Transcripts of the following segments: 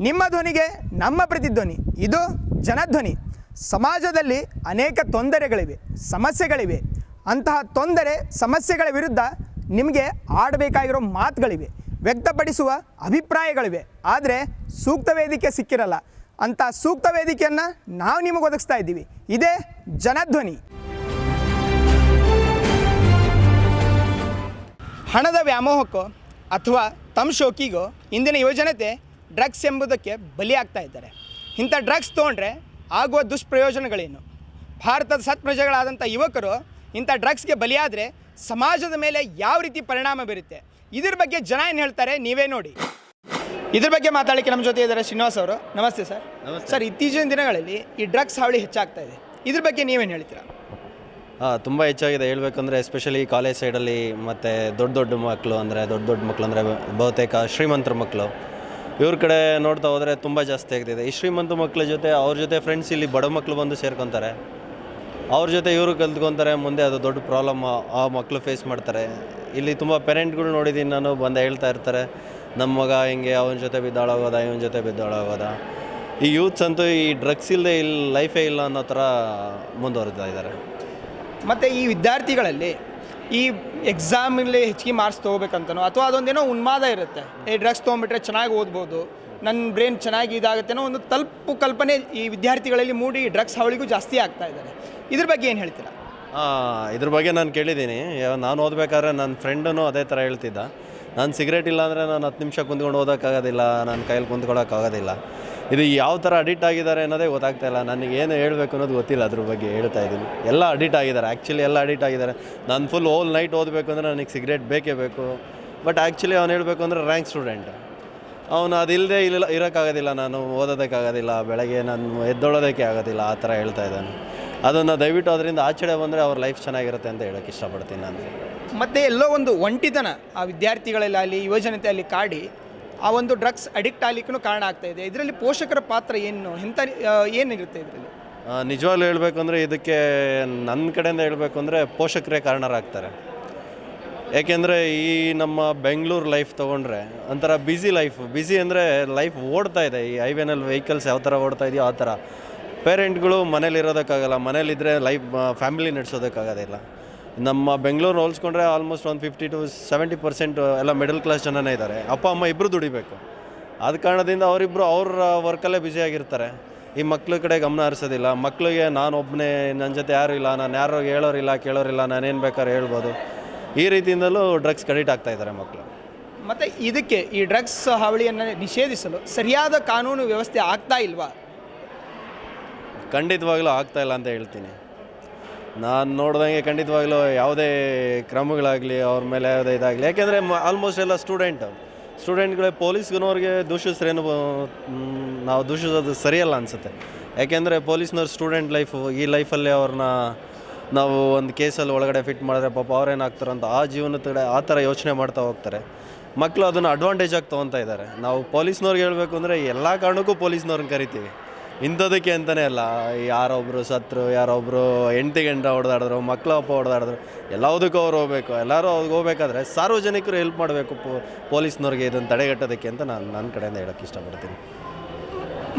ನಿಮ್ಮ ಧ್ವನಿಗೆ ನಮ್ಮ ಪ್ರತಿಧ್ವನಿ ಇದು ಜನಧ್ವನಿ. ಸಮಾಜದಲ್ಲಿ ಅನೇಕ ತೊಂದರೆಗಳಿವೆ, ಸಮಸ್ಯೆಗಳಿವೆ. ಅಂತಹ ತೊಂದರೆ, ಸಮಸ್ಯೆಗಳ ವಿರುದ್ಧ ನಿಮಗೆ ಆಡಬೇಕಾಗಿರೋ ಮಾತುಗಳಿವೆ, ವ್ಯಕ್ತಪಡಿಸುವ ಅಭಿಪ್ರಾಯಗಳಿವೆ. ಆದರೆ ಸೂಕ್ತ ವೇದಿಕೆ ಸಿಕ್ಕಿರಲ್ಲ. ಅಂಥ ಸೂಕ್ತ ವೇದಿಕೆಯನ್ನು ನಾವು ನಿಮಗೆ ಒದಗಿಸ್ತಾ ಇದ್ದೀವಿ. ಇದೇ ಜನಧ್ವನಿ. ಹಣದ ವ್ಯಾಮೋಹಕ್ಕೋ ಅಥವಾ ತಮ್ಮ ಶೋಕಿಗೋ ಇಂದಿನ ಯುವಜನತೆ ಡ್ರಗ್ಸ್ ಎಂಬುದಕ್ಕೆ ಬಲಿಯಾಗ್ತಾ ಇದ್ದಾರೆ. ಇಂಥ ಡ್ರಗ್ಸ್ ತೊಗೊಂಡ್ರೆ ಆಗುವ ದುಷ್ಪ್ರಯೋಜನಗಳೇನು? ಭಾರತದ ಸತ್ಪ್ರಜೆಗಳಾದಂಥ ಯುವಕರು ಇಂಥ ಡ್ರಗ್ಸ್ಗೆ ಬಲಿಯಾದರೆ ಸಮಾಜದ ಮೇಲೆ ಯಾವ ರೀತಿ ಪರಿಣಾಮ ಬೀರುತ್ತೆ? ಇದ್ರ ಬಗ್ಗೆ ಜನ ಏನು ಹೇಳ್ತಾರೆ ನೀವೇ ನೋಡಿ. ಇದ್ರ ಬಗ್ಗೆ ಮಾತಾಡಲಿಕ್ಕೆ ನಮ್ಮ ಜೊತೆ ಇದ್ದಾರೆ ಶ್ರೀನಿವಾಸ್ ಅವರು. ನಮಸ್ತೆ ಸರ್. ಸರ್ ಇತ್ತೀಚಿನ ದಿನಗಳಲ್ಲಿ ಈ ಡ್ರಗ್ಸ್ ಹಾವಳಿ ಹೆಚ್ಚಾಗ್ತಾ ಇದೆ. ಇದ್ರ ಬಗ್ಗೆ ನೀವೇನು ಹೇಳ್ತೀರಾ? ಹಾಂ ತುಂಬ ಹೆಚ್ಚಾಗಿದೆ. ಹೇಳಬೇಕಂದ್ರೆ ಎಸ್ಪೆಷಲಿ ಕಾಲೇಜ್ ಸೈಡಲ್ಲಿ ಮತ್ತು ದೊಡ್ಡ ದೊಡ್ಡ ಮಕ್ಕಳು ಅಂದರೆ ದೊಡ್ಡ ದೊಡ್ಡ ಮಕ್ಕಳು ಅಂದರೆ ಬಹುತೇಕ ಶ್ರೀಮಂತರ ಮಕ್ಕಳು ಇವ್ರ ಕಡೆ ನೋಡ್ತಾ ಹೋದರೆ ತುಂಬ ಜಾಸ್ತಿ ಆಗ್ತಿದೆ. ಈ ಶ್ರೀಮಂತ ಮಕ್ಕಳ ಜೊತೆ, ಅವ್ರ ಜೊತೆ ಫ್ರೆಂಡ್ಸ್ ಇಲ್ಲಿ ಬಡ ಮಕ್ಕಳು ಬಂದು ಸೇರ್ಕೊತಾರೆ. ಅವ್ರ ಜೊತೆ ಇವರು ಕಲ್ತ್ಕೊತಾರೆ, ಮುಂದೆ ಅದು ದೊಡ್ಡ ಪ್ರಾಬ್ಲಮ್ ಆ ಮಕ್ಕಳು ಫೇಸ್ ಮಾಡ್ತಾರೆ. ಇಲ್ಲಿ ತುಂಬ ಪೇರೆಂಟ್ಗಳು ನೋಡಿದ್ದೀನಿ ನಾನು, ಬಂದು ಹೇಳ್ತಾ ಇರ್ತಾರೆ ನಮ್ಮ ಮಗ ಹಿಂಗೆ, ಅವನ ಜೊತೆ ಬಿದ್ದಾಳಾಗೋದ, ಇವನ ಜೊತೆ ಬಿದ್ದಾಳಾಗೋದ. ಈ ಯೂತ್ಸ್ ಅಂತೂ ಈ ಡ್ರಗ್ಸ್ ಇಲ್ಲದೆ ಇಲ್ಲಿ ಲೈಫೇ ಇಲ್ಲ ಅನ್ನೋ ಥರ ಮುಂದುವರಿತಾ ಇದ್ದಾರೆ. ಮತ್ತು ಈ ವಿದ್ಯಾರ್ಥಿಗಳಲ್ಲಿ ಈ ಎಕ್ಸಾಮಲ್ಲಿ ಹೆಚ್ಚಿಗೆ ಮಾರ್ಕ್ಸ್ ತೊಗೋಬೇಕಂತನೋ, ಅಥವಾ ಅದೊಂದೇನೋ ಉನ್ಮಾದ ಇರುತ್ತೆ. ಈ ಡ್ರಗ್ಸ್ ತೊಗೊಂಬಿಟ್ರೆ ಚೆನ್ನಾಗಿ ಓದ್ಬೋದು ನನ್ನ ಬ್ರೈನ್ ಚೆನ್ನಾಗಿ ಇದಾಗುತ್ತೆನೋ ಒಂದು ತಲುಪು ಕಲ್ಪನೆ ಈ ವಿದ್ಯಾರ್ಥಿಗಳಲ್ಲಿ ಮೂಡಿ ಡ್ರಗ್ಸ್ ಅವಳಿಗೂ ಜಾಸ್ತಿ ಆಗ್ತಾ ಇದ್ದಾರೆ. ಇದ್ರ ಬಗ್ಗೆ ಏನು ಹೇಳ್ತೀರಾ? ಇದ್ರ ಬಗ್ಗೆ ನಾನು ಕೇಳಿದ್ದೀನಿ. ನಾನು ಓದಬೇಕಾದ್ರೆ ನನ್ನ ಫ್ರೆಂಡನು ಅದೇ ಥರ ಹೇಳ್ತಿದ್ದ. ನಾನು ಸಿಗರೇಟ್ ಇಲ್ಲಾಂದರೆ ನಾನು ಹತ್ತು ನಿಮಿಷ ಕುಂತ್ಕೊಂಡು ಓದೋಕ್ಕಾಗೋದಿಲ್ಲ ನನ್ನ ಕೈಯಲ್ಲಿ ಕುಂತ್ಕೊಳ್ಳೋಕ್ಕಾಗೋದಿಲ್ಲ ಇದು ಯಾವ ಥರ ಅಡಿಟ್ ಆಗಿದ್ದಾರೆ ಅನ್ನೋದೇ ಗೊತ್ತಾಗ್ತಾ ಇಲ್ಲ. ನನಗೆ ಏನು ಹೇಳಬೇಕು ಅನ್ನೋದು ಗೊತ್ತಿಲ್ಲ ಅದ್ರ ಬಗ್ಗೆ ಹೇಳ್ತಾ ಇದ್ದೀನಿ. ಎಲ್ಲ ಅಡಿಟ್ ಆಗಿದ್ದಾರೆ. ಆ್ಯಕ್ಚುಲಿ ಎಲ್ಲ ಅಡಿಟ್ ಆಗಿದ್ದಾರೆ. ನಾನು ಫುಲ್ ಓಲ್ ನೈಟ್ ಓದಬೇಕು ಅಂದರೆ ನನಗೆ ಸಿಗರೇಟ್ ಬೇಕೇ ಬೇಕು. ಬಟ್ ಆ್ಯಕ್ಚುಲಿ ಅವ್ನು ಹೇಳಬೇಕು ಅಂದರೆ ರ್ಯಾಂಕ್ ಸ್ಟೂಡೆಂಟ್ ಅವನು ಅದಿಲ್ಲದೆ ಇಲ್ಲ ಇರೋಕ್ಕಾಗೋದಿಲ್ಲ. ನಾನು ಓದೋದಕ್ಕಾಗೋದಿಲ್ಲ. ಬೆಳಗ್ಗೆ ನಾನು ಎದ್ದೊಳೋದಕ್ಕೆ ಆಗೋದಿಲ್ಲ. ಆ ಥರ ಹೇಳ್ತಾ ಇದ್ದಾನೆ. ಅದನ್ನು ದಯವಿಟ್ಟು ಅದರಿಂದ ಆಚೆಡೆ ಬಂದರೆ ಅವ್ರ ಲೈಫ್ ಚೆನ್ನಾಗಿರುತ್ತೆ ಅಂತ ಹೇಳೋಕ್ಕೆ ಇಷ್ಟಪಡ್ತೀನಿ ನಾನು. ಮತ್ತು ಎಲ್ಲೋ ಒಂದು ಒಂಟಿತನ ಆ ವಿದ್ಯಾರ್ಥಿಗಳಲ್ಲಿ, ಅಲ್ಲಿ ಯುವಜನತೆಯಲ್ಲಿ ಕಾಡಿ ಆ ಒಂದು ಡ್ರಗ್ಸ್ ಅಡಿಕ್ಟ್ ಆಗ್ಲಿಕ್ಕೂ ಕಾರಣ ಆಗ್ತಾ ಇದೆ. ಇದರಲ್ಲಿ ಪೋಷಕರ ಪಾತ್ರ ಏನು? ಆ, ಏನಿರುತ್ತೆ ಇದರಲ್ಲಿ? ನಿಜವಾಗ್ಲೂ ಹೇಳಬೇಕು ಅಂದರೆ ಇದಕ್ಕೆ ನನ್ನ ಕಡೆಯಿಂದ ಹೇಳಬೇಕು ಅಂದರೆ ಪೋಷಕರೇ ಕಾರಣರಾಗ್ತಾರೆ. ಏಕೆಂದರೆ ಈ ನಮ್ಮ ಬೆಂಗಳೂರು ಲೈಫ್ ತೊಗೊಂಡ್ರೆ ಒಂಥರ ಬ್ಯುಸಿ ಲೈಫ್ ಬ್ಯುಸಿ ಅಂದರೆ ಲೈಫ್ ಓಡ್ತಾ ಇದೆ. ಈ ಹೈವೇನಲ್ಲಿ ವೆಹಿಕಲ್ಸ್ ಯಾವ ಥರ ಓಡ್ತಾ ಇದೆಯೋ ಆ ಥರ ಪೇರೆಂಟ್ಗಳು ಮನೇಲಿರೋದಕ್ಕಾಗಲ್ಲ ಮನೇಲಿದ್ದರೆ ಲೈಫ್ ಫ್ಯಾಮಿಲಿ ನಡೆಸೋದಕ್ಕಾಗೋದಿಲ್ಲ. ನಮ್ಮ ಬೆಂಗಳೂರು ಹೋಲಿಸ್ಕೊಂಡ್ರೆ ಆಲ್ಮೋಸ್ಟ್ ಒಂದು ಫಿಫ್ಟಿ ಟು ಸೆವೆಂಟಿ ಪರ್ಸೆಂಟ್ ಎಲ್ಲ ಮಿಡಲ್ ಕ್ಲಾಸ್ ಜನನೇ ಇದ್ದಾರೆ. ಅಪ್ಪ ಅಮ್ಮ ಇಬ್ಬರು ದುಡಿಬೇಕು. ಆದ ಕಾರಣದಿಂದ ಅವರಿಬ್ಬರು ಅವ್ರ ವರ್ಕಲ್ಲೇ ಬ್ಯುಸಿಯಾಗಿರ್ತಾರೆ ಈ ಮಕ್ಳ ಕಡೆ ಗಮನ ಹರಿಸೋದಿಲ್ಲ. ಮಕ್ಕಳಿಗೆ ನಾನು ಒಬ್ಬನೇ ನನ್ನ ಜೊತೆ ಯಾರೂ ಇಲ್ಲ ನಾನು ಯಾರೋ ಹೇಳೋರಿಲ್ಲ ಕೇಳೋರಿಲ್ಲ ನಾನೇನು ಬೇಕಾದ್ರೆ ಹೇಳ್ಬೋದು. ಈ ರೀತಿಯಿಂದಲೂ ಡ್ರಗ್ಸ್ ಕಡಿಟ್ ಆಗ್ತಾ ಇದ್ದಾರೆ ಮಕ್ಕಳು ಮತ್ತು ಇದಕ್ಕೆ ಈ ಡ್ರಗ್ಸ್ ಹಾವಳಿಯನ್ನು ನಿಷೇಧಿಸಲು ಸರಿಯಾದ ಕಾನೂನು ವ್ಯವಸ್ಥೆ ಆಗ್ತಾ ಇಲ್ವಾ? ಖಂಡಿತವಾಗ್ಲೂ ಆಗ್ತಾ ಇಲ್ಲ ಅಂತ ಹೇಳ್ತೀನಿ. ನಾನು ನೋಡ್ದಂಗೆ ಖಂಡಿತವಾಗ್ಲೂ ಯಾವುದೇ ಕ್ರಮಗಳಾಗಲಿ, ಅವ್ರ ಮೇಲೆ ಯಾವುದೇ ಇದಾಗಲಿ. ಯಾಕೆಂದರೆ ಆಲ್ಮೋಸ್ಟ್ ಎಲ್ಲ ಸ್ಟೂಡೆಂಟ್ ಸ್ಟೂಡೆಂಟ್ಗಳೇ ಪೊಲೀಸ್ಗನವ್ರಿಗೆ ದೂಷಿಸ್ರೇನು ನಾವು ದೂಷಿಸೋದು ಸರಿಯಲ್ಲ ಅನಿಸುತ್ತೆ. ಯಾಕೆಂದರೆ ಪೊಲೀಸ್ನವ್ರು ಸ್ಟೂಡೆಂಟ್ ಲೈಫು ಈ ಲೈಫಲ್ಲಿ ಅವ್ರನ್ನ ನಾವು ಒಂದು ಕೇಸಲ್ಲಿ ಒಳಗಡೆ ಫಿಟ್ ಮಾಡಿದ್ರೆ ಪಾಪ ಅವ್ರೇನಾಗ್ತಾರಂತ ಆ ಜೀವನದ ಕಡೆ ಆ ಥರ ಯೋಚನೆ ಮಾಡ್ತಾ ಹೋಗ್ತಾರೆ. ಮಕ್ಕಳು ಅದನ್ನು ಅಡ್ವಾಂಟೇಜ್ ಆಗಿ ತೊಗೊತಾ ಇದ್ದಾರೆ. ನಾವು ಪೊಲೀಸ್ನವ್ರಿಗೆ ಹೇಳಬೇಕು ಅಂದರೆ ಎಲ್ಲ ಕಾರಣಕ್ಕೂ ಪೊಲೀಸ್ನವ್ರನ್ನ ಕರಿತೀವಿ. ಇಂಥದಕ್ಕೆ ಅಂತಲೇ ಅಲ್ಲ ಯಾರೊಬ್ಬರು ಸತ್ರು ಯಾರೊಬ್ಬರು ಹೆಂಡತಿ ಗಂಡ ಹೊಡೆದಾಡಿದ್ರು ಮಕ್ಕಳ ಅಪ್ಪ ಹೊಡೆದಾಡಿದ್ರು ಎಲ್ಲದಕ್ಕೂ ಅವ್ರು ಹೋಗಬೇಕು. ಎಲ್ಲರೂ ಅವ್ರಿಗೆ ಹೋಗ್ಬೇಕಾದ್ರೆ ಸಾರ್ವಜನಿಕರು ಹೆಲ್ಪ್ ಮಾಡಬೇಕು ಪೊಲೀಸ್ನವ್ರಿಗೆ ಇದನ್ನು ತಡೆಗಟ್ಟೋದಕ್ಕೆ ಅಂತ ನಾನು ನನ್ನ ಕಡೆಯಿಂದ ಹೇಳೋಕ್ಕೆ ಇಷ್ಟಪಡ್ತೀನಿ.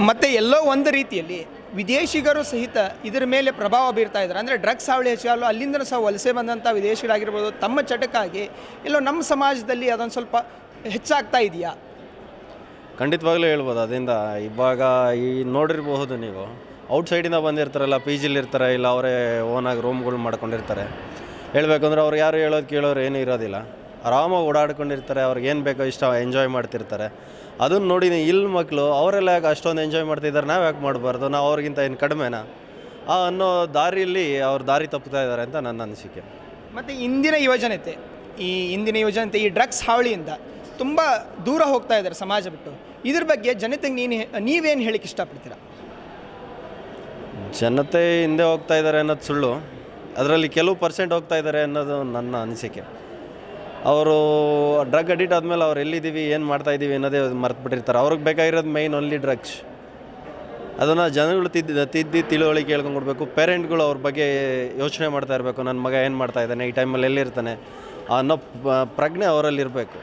ಮತ್ತು ಎಲ್ಲೋ ಒಂದು ರೀತಿಯಲ್ಲಿ ವಿದೇಶಿಗರು ಸಹಿತ ಇದರ ಮೇಲೆ ಪ್ರಭಾವ ಬೀರ್ತಾ ಇದ್ದಾರೆ. ಅಂದರೆ ಡ್ರಗ್ಸ್ ಹಾವಳಿ ಹೆಚ್ಚಾಗಲು ಅಲ್ಲಿಂದ ಸಹ ವಲಸೆ ಬಂದಂಥ ವಿದೇಶಿಗಳಾಗಿರ್ಬೋದು, ತಮ್ಮ ಚಟಕ್ಕಾಗಿ ಎಲ್ಲೋ ನಮ್ಮ ಸಮಾಜದಲ್ಲಿ ಅದೊಂದು ಸ್ವಲ್ಪ ಹೆಚ್ಚಾಗ್ತಾ ಇದೆಯಾ? ಖಂಡಿತವಾಗ್ಲೂ ಹೇಳ್ಬೋದು. ಅದರಿಂದ ಇವಾಗ ಈ ನೋಡಿರಬಹುದು ನೀವು. ಔಟ್ಸೈಡಿಂದ ಬಂದಿರ್ತಾರಲ್ಲ ಪಿ ಜಿಲಿರ್ತಾರೆ ಇಲ್ಲ ಅವರೇ ಓನಾಗಿ ರೂಮ್ಗಳು ಮಾಡ್ಕೊಂಡಿರ್ತಾರೆ. ಹೇಳಬೇಕಂದ್ರೆ ಅವ್ರು ಯಾರು ಹೇಳೋದು ಕೇಳೋರು ಏನೂ ಇರೋದಿಲ್ಲ. ಆರಾಮಾಗಿ ಓಡಾಡ್ಕೊಂಡಿರ್ತಾರೆ, ಅವ್ರಿಗೆ ಏನು ಬೇಕೋ ಇಷ್ಟ ಎಂಜಾಯ್ ಮಾಡ್ತಿರ್ತಾರೆ. ಅದನ್ನು ನೋಡಿ ಇಲ್ಲಿ ಮಕ್ಕಳು ಅವರೆಲ್ಲ ಯಾಕೆ ಅಷ್ಟೊಂದು ಎಂಜಾಯ್ ಮಾಡ್ತಿದ್ದಾರೆ, ನಾವು ಯಾಕೆ ಮಾಡಬಾರ್ದು, ನಾವು ಅವ್ರಿಗಿಂತ ಏನು ಕಡಿಮೆನಾ? ಆ ಅನ್ನೋ ದಾರಿಯಲ್ಲಿ ಅವ್ರು ದಾರಿ ತಪ್ಪುತ್ತಾ ಇದ್ದಾರೆ ಅಂತ ನನ್ನ ಅನಿಸಿಕೆ. ಮತ್ತು ಇಂದಿನ ಯುವಜನತೆ, ಈ ಇಂದಿನ ಯುವಜನತೆ ಈ ಡ್ರಗ್ಸ್ ಹಾವಳಿಯಿಂದ ತುಂಬ ದೂರ ಹೋಗ್ತಾ ಇದ್ದಾರೆ ಸಮಾಜ ಬಿಟ್ಟು. ಇದ್ರ ಬಗ್ಗೆ ಜನತೆಗೆ ನೀನು ನೀವೇನು ಹೇಳಕ್ಕೆ ಇಷ್ಟಪಡ್ತೀರಾ? ಜನತೆ ಹಿಂದೆ ಹೋಗ್ತಾ ಇದ್ದಾರೆ ಅನ್ನೋದು ಸುಳ್ಳು. ಅದರಲ್ಲಿ ಕೆಲವು ಪರ್ಸೆಂಟ್ ಹೋಗ್ತಾ ಇದ್ದಾರೆ ಅನ್ನೋದು ನನ್ನ ಅನಿಸಿಕೆ. ಅವರು ಡ್ರಗ್ ಅಡಿಟ್ ಆದಮೇಲೆ ಅವ್ರು ಎಲ್ಲಿದ್ದೀವಿ, ಏನು ಮಾಡ್ತಾ ಇದ್ದೀವಿ ಅನ್ನೋದೇ ಮರ್ತುಬಿಟ್ಟಿರ್ತಾರೆ. ಅವ್ರಿಗೆ ಬೇಕಾಗಿರೋದು ಮೈನ್ ಓನ್ಲಿ ಡ್ರಗ್ಸ್ ಅದನ್ನು ಜನಗಳು ತಿದ್ದಿ ತಿದ್ದಿ ತಿಳುವಳಿಕೆ ಹೇಳ್ಕೊಂಡು ಕೊಡಬೇಕು. ಪೇರೆಂಟ್ಗಳು ಅವ್ರ ಬಗ್ಗೆ ಯೋಚನೆ ಮಾಡ್ತಾ ಇರಬೇಕು. ನನ್ನ ಮಗ ಏನು ಮಾಡ್ತಾ ಇದ್ದಾನೆ? ಈ ಟೈಮಲ್ಲಿ ಎಲ್ಲಿರ್ತಾನೆ? ಅನ್ನೋ ಪ್ರಜ್ಞೆ ಅವರಲ್ಲಿ ಇರಬೇಕು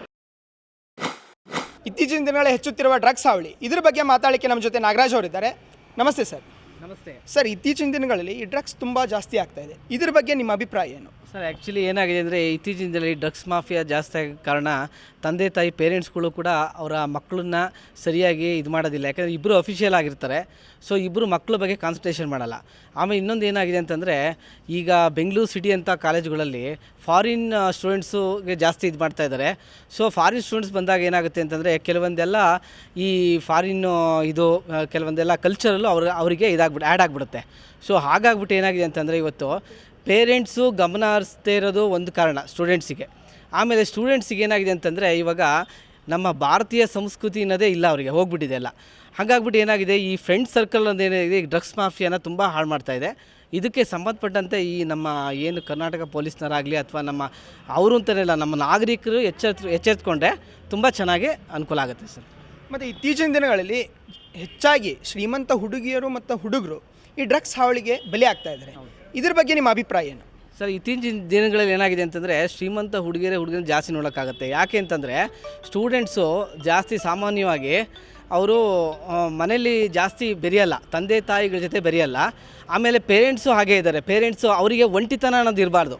ಇತ್ತೀಚಿನ ದಿನಗಳಲ್ಲಿ ಹೆಚ್ಚುತ್ತಿರುವ ಡ್ರಗ್ಸ್ ಹಾವಳಿ. ಇದ್ರ ಬಗ್ಗೆ ಮಾತಾಡಲಿಕ್ಕೆ ನಮ್ಮ ಜೊತೆ ನಾಗರಾಜ್ ಅವರಿದ್ದಾರೆ. ನಮಸ್ತೆ ಸರ್. ನಮಸ್ತೆ. ಸರ್ ಇತ್ತೀಚಿನ ದಿನಗಳಲ್ಲಿ ಈ ಡ್ರಗ್ಸ್ ತುಂಬ ಜಾಸ್ತಿ ಆಗ್ತಾ ಇದೆ. ಇದ್ರ ಬಗ್ಗೆ ನಿಮ್ಮ ಅಭಿಪ್ರಾಯ ಏನು? ಸರ್ ಆ್ಯಕ್ಚುಲಿ ಏನಾಗಿದೆ ಅಂದರೆ ಇತ್ತೀಚಿನ ದಿನದಲ್ಲಿ ಡ್ರಗ್ಸ್ ಮಾಫಿಯಾ ಜಾಸ್ತಿ ಆಗ ಕಾರಣ ತಂದೆ ತಾಯಿ ಪೇರೆಂಟ್ಸ್ಗಳು ಕೂಡ ಅವರ ಮಕ್ಕಳನ್ನ ಸರಿಯಾಗಿ ಇದು ಮಾಡೋದಿಲ್ಲ. ಯಾಕಂದರೆ ಇಬ್ಬರು ಅಫಿಷಿಯಲ್ ಆಗಿರ್ತಾರೆ. ಸೊ ಇಬ್ಬರು ಮಕ್ಕಳ ಬಗ್ಗೆ ಕಾನ್ಸಂಟ್ರೇಷನ್ ಮಾಡಲ್ಲ. ಆಮೇಲೆ ಇನ್ನೊಂದು ಏನಾಗಿದೆ ಅಂತಂದರೆ ಈಗ ಬೆಂಗಳೂರು ಸಿಟಿ ಅಂತ ಕಾಲೇಜುಗಳಲ್ಲಿ ಫಾರಿನ್ ಸ್ಟೂಡೆಂಟ್ಸುಗೆ ಜಾಸ್ತಿ ಇದು ಮಾಡ್ತಾ ಇದ್ದಾರೆ. ಸೊ ಫಾರಿನ್ ಸ್ಟೂಡೆಂಟ್ಸ್ ಬಂದಾಗ ಏನಾಗುತ್ತೆ ಅಂತಂದರೆ ಕೆಲವೊಂದೆಲ್ಲ ಈ ಫಾರಿನ್ ಇದು ಕೆಲವೊಂದೆಲ್ಲ ಕಲ್ಚರಲ್ಲೂ ಅವ್ರ, ಅವರಿಗೆ ಇದಾಗ್ಬಿಟ್ಟು ಆ್ಯಡ್ ಆಗಿಬಿಡುತ್ತೆ. ಸೊ ಹಾಗಾಗ್ಬಿಟ್ಟು ಏನಾಗಿದೆ ಅಂತಂದರೆ ಇವತ್ತು ಪೇರೆಂಟ್ಸು ಗಮನ ಹರಿಸ್ದೇ ಇರೋದು ಒಂದು ಕಾರಣ ಸ್ಟೂಡೆಂಟ್ಸಿಗೆ. ಆಮೇಲೆ ಸ್ಟೂಡೆಂಟ್ಸಿಗೆ ಏನಾಗಿದೆ ಅಂತಂದರೆ ಇವಾಗ ನಮ್ಮ ಭಾರತೀಯ ಸಂಸ್ಕೃತಿ ಅನ್ನೋದೇ ಇಲ್ಲ ಅವರಿಗೆ ಹೋಗ್ಬಿಟ್ಟಿದೆ ಅಲ್ಲ ಹಾಗಾಗ್ಬಿಟ್ಟು ಏನಾಗಿದೆ ಈ ಫ್ರೆಂಡ್ ಸರ್ಕಲ್ ಒಂದು ಏನಾಗಿದೆ ಈ ಡ್ರಗ್ಸ್ ಮಾಫಿಯಾನ ತುಂಬ ಹಾಳು ಮಾಡ್ತಾ ಇದೆ. ಇದಕ್ಕೆ ಸಂಬಂಧಪಟ್ಟಂತೆ ಈ ನಮ್ಮ ಏನು ಕರ್ನಾಟಕ ಪೊಲೀಸ್ನರಾಗಲಿ ಅಥವಾ ನಮ್ಮ ಅವರು ಅಂತಲೇ ಇಲ್ಲ ನಮ್ಮ ನಾಗರಿಕರು ಎಚ್ಚೆತ್ತು ಎಚ್ಚೆತ್ಕೊಂಡ್ರೆ ತುಂಬ ಚೆನ್ನಾಗಿ ಅನುಕೂಲ ಆಗುತ್ತೆ ಸರ್. ಮತ್ತು ಇತ್ತೀಚಿನ ದಿನಗಳಲ್ಲಿ ಹೆಚ್ಚಾಗಿ ಶ್ರೀಮಂತ ಹುಡುಗಿಯರು ಮತ್ತು ಹುಡುಗರು ಈ ಡ್ರಗ್ಸ್ ಹಾವಳಿಗೆ ಬಲಿ ಆಗ್ತಾ ಇದ್ದಾರೆ. ಇದ್ರ ಬಗ್ಗೆ ನಿಮ್ಮ ಅಭಿಪ್ರಾಯ ಏನು? ಸರ್, ಇತ್ತೀಚಿನ ದಿನಗಳಲ್ಲಿ ಏನಾಗಿದೆ ಅಂತಂದರೆ ಶ್ರೀಮಂತ ಹುಡುಗಿಯರೇ ಹುಡುಗನ ಜಾಸ್ತಿ ನೋಡೋಕ್ಕಾಗತ್ತೆ. ಯಾಕೆ ಅಂತಂದರೆ ಸ್ಟೂಡೆಂಟ್ಸು ಜಾಸ್ತಿ ಸಾಮಾನ್ಯವಾಗಿ ಅವರು ಮನೇಲಿ ಜಾಸ್ತಿ ಬೆರೆಯಲ್ಲ, ತಂದೆ ತಾಯಿಗಳ ಜೊತೆ ಬೆರೆಯಲ್ಲ. ಆಮೇಲೆ ಪೇರೆಂಟ್ಸು ಹಾಗೇ ಇದ್ದಾರೆ. ಪೇರೆಂಟ್ಸು ಅವರಿಗೆ ಒಂಟಿತನ ಅನ್ನೋದು ಇರಬಾರ್ದು.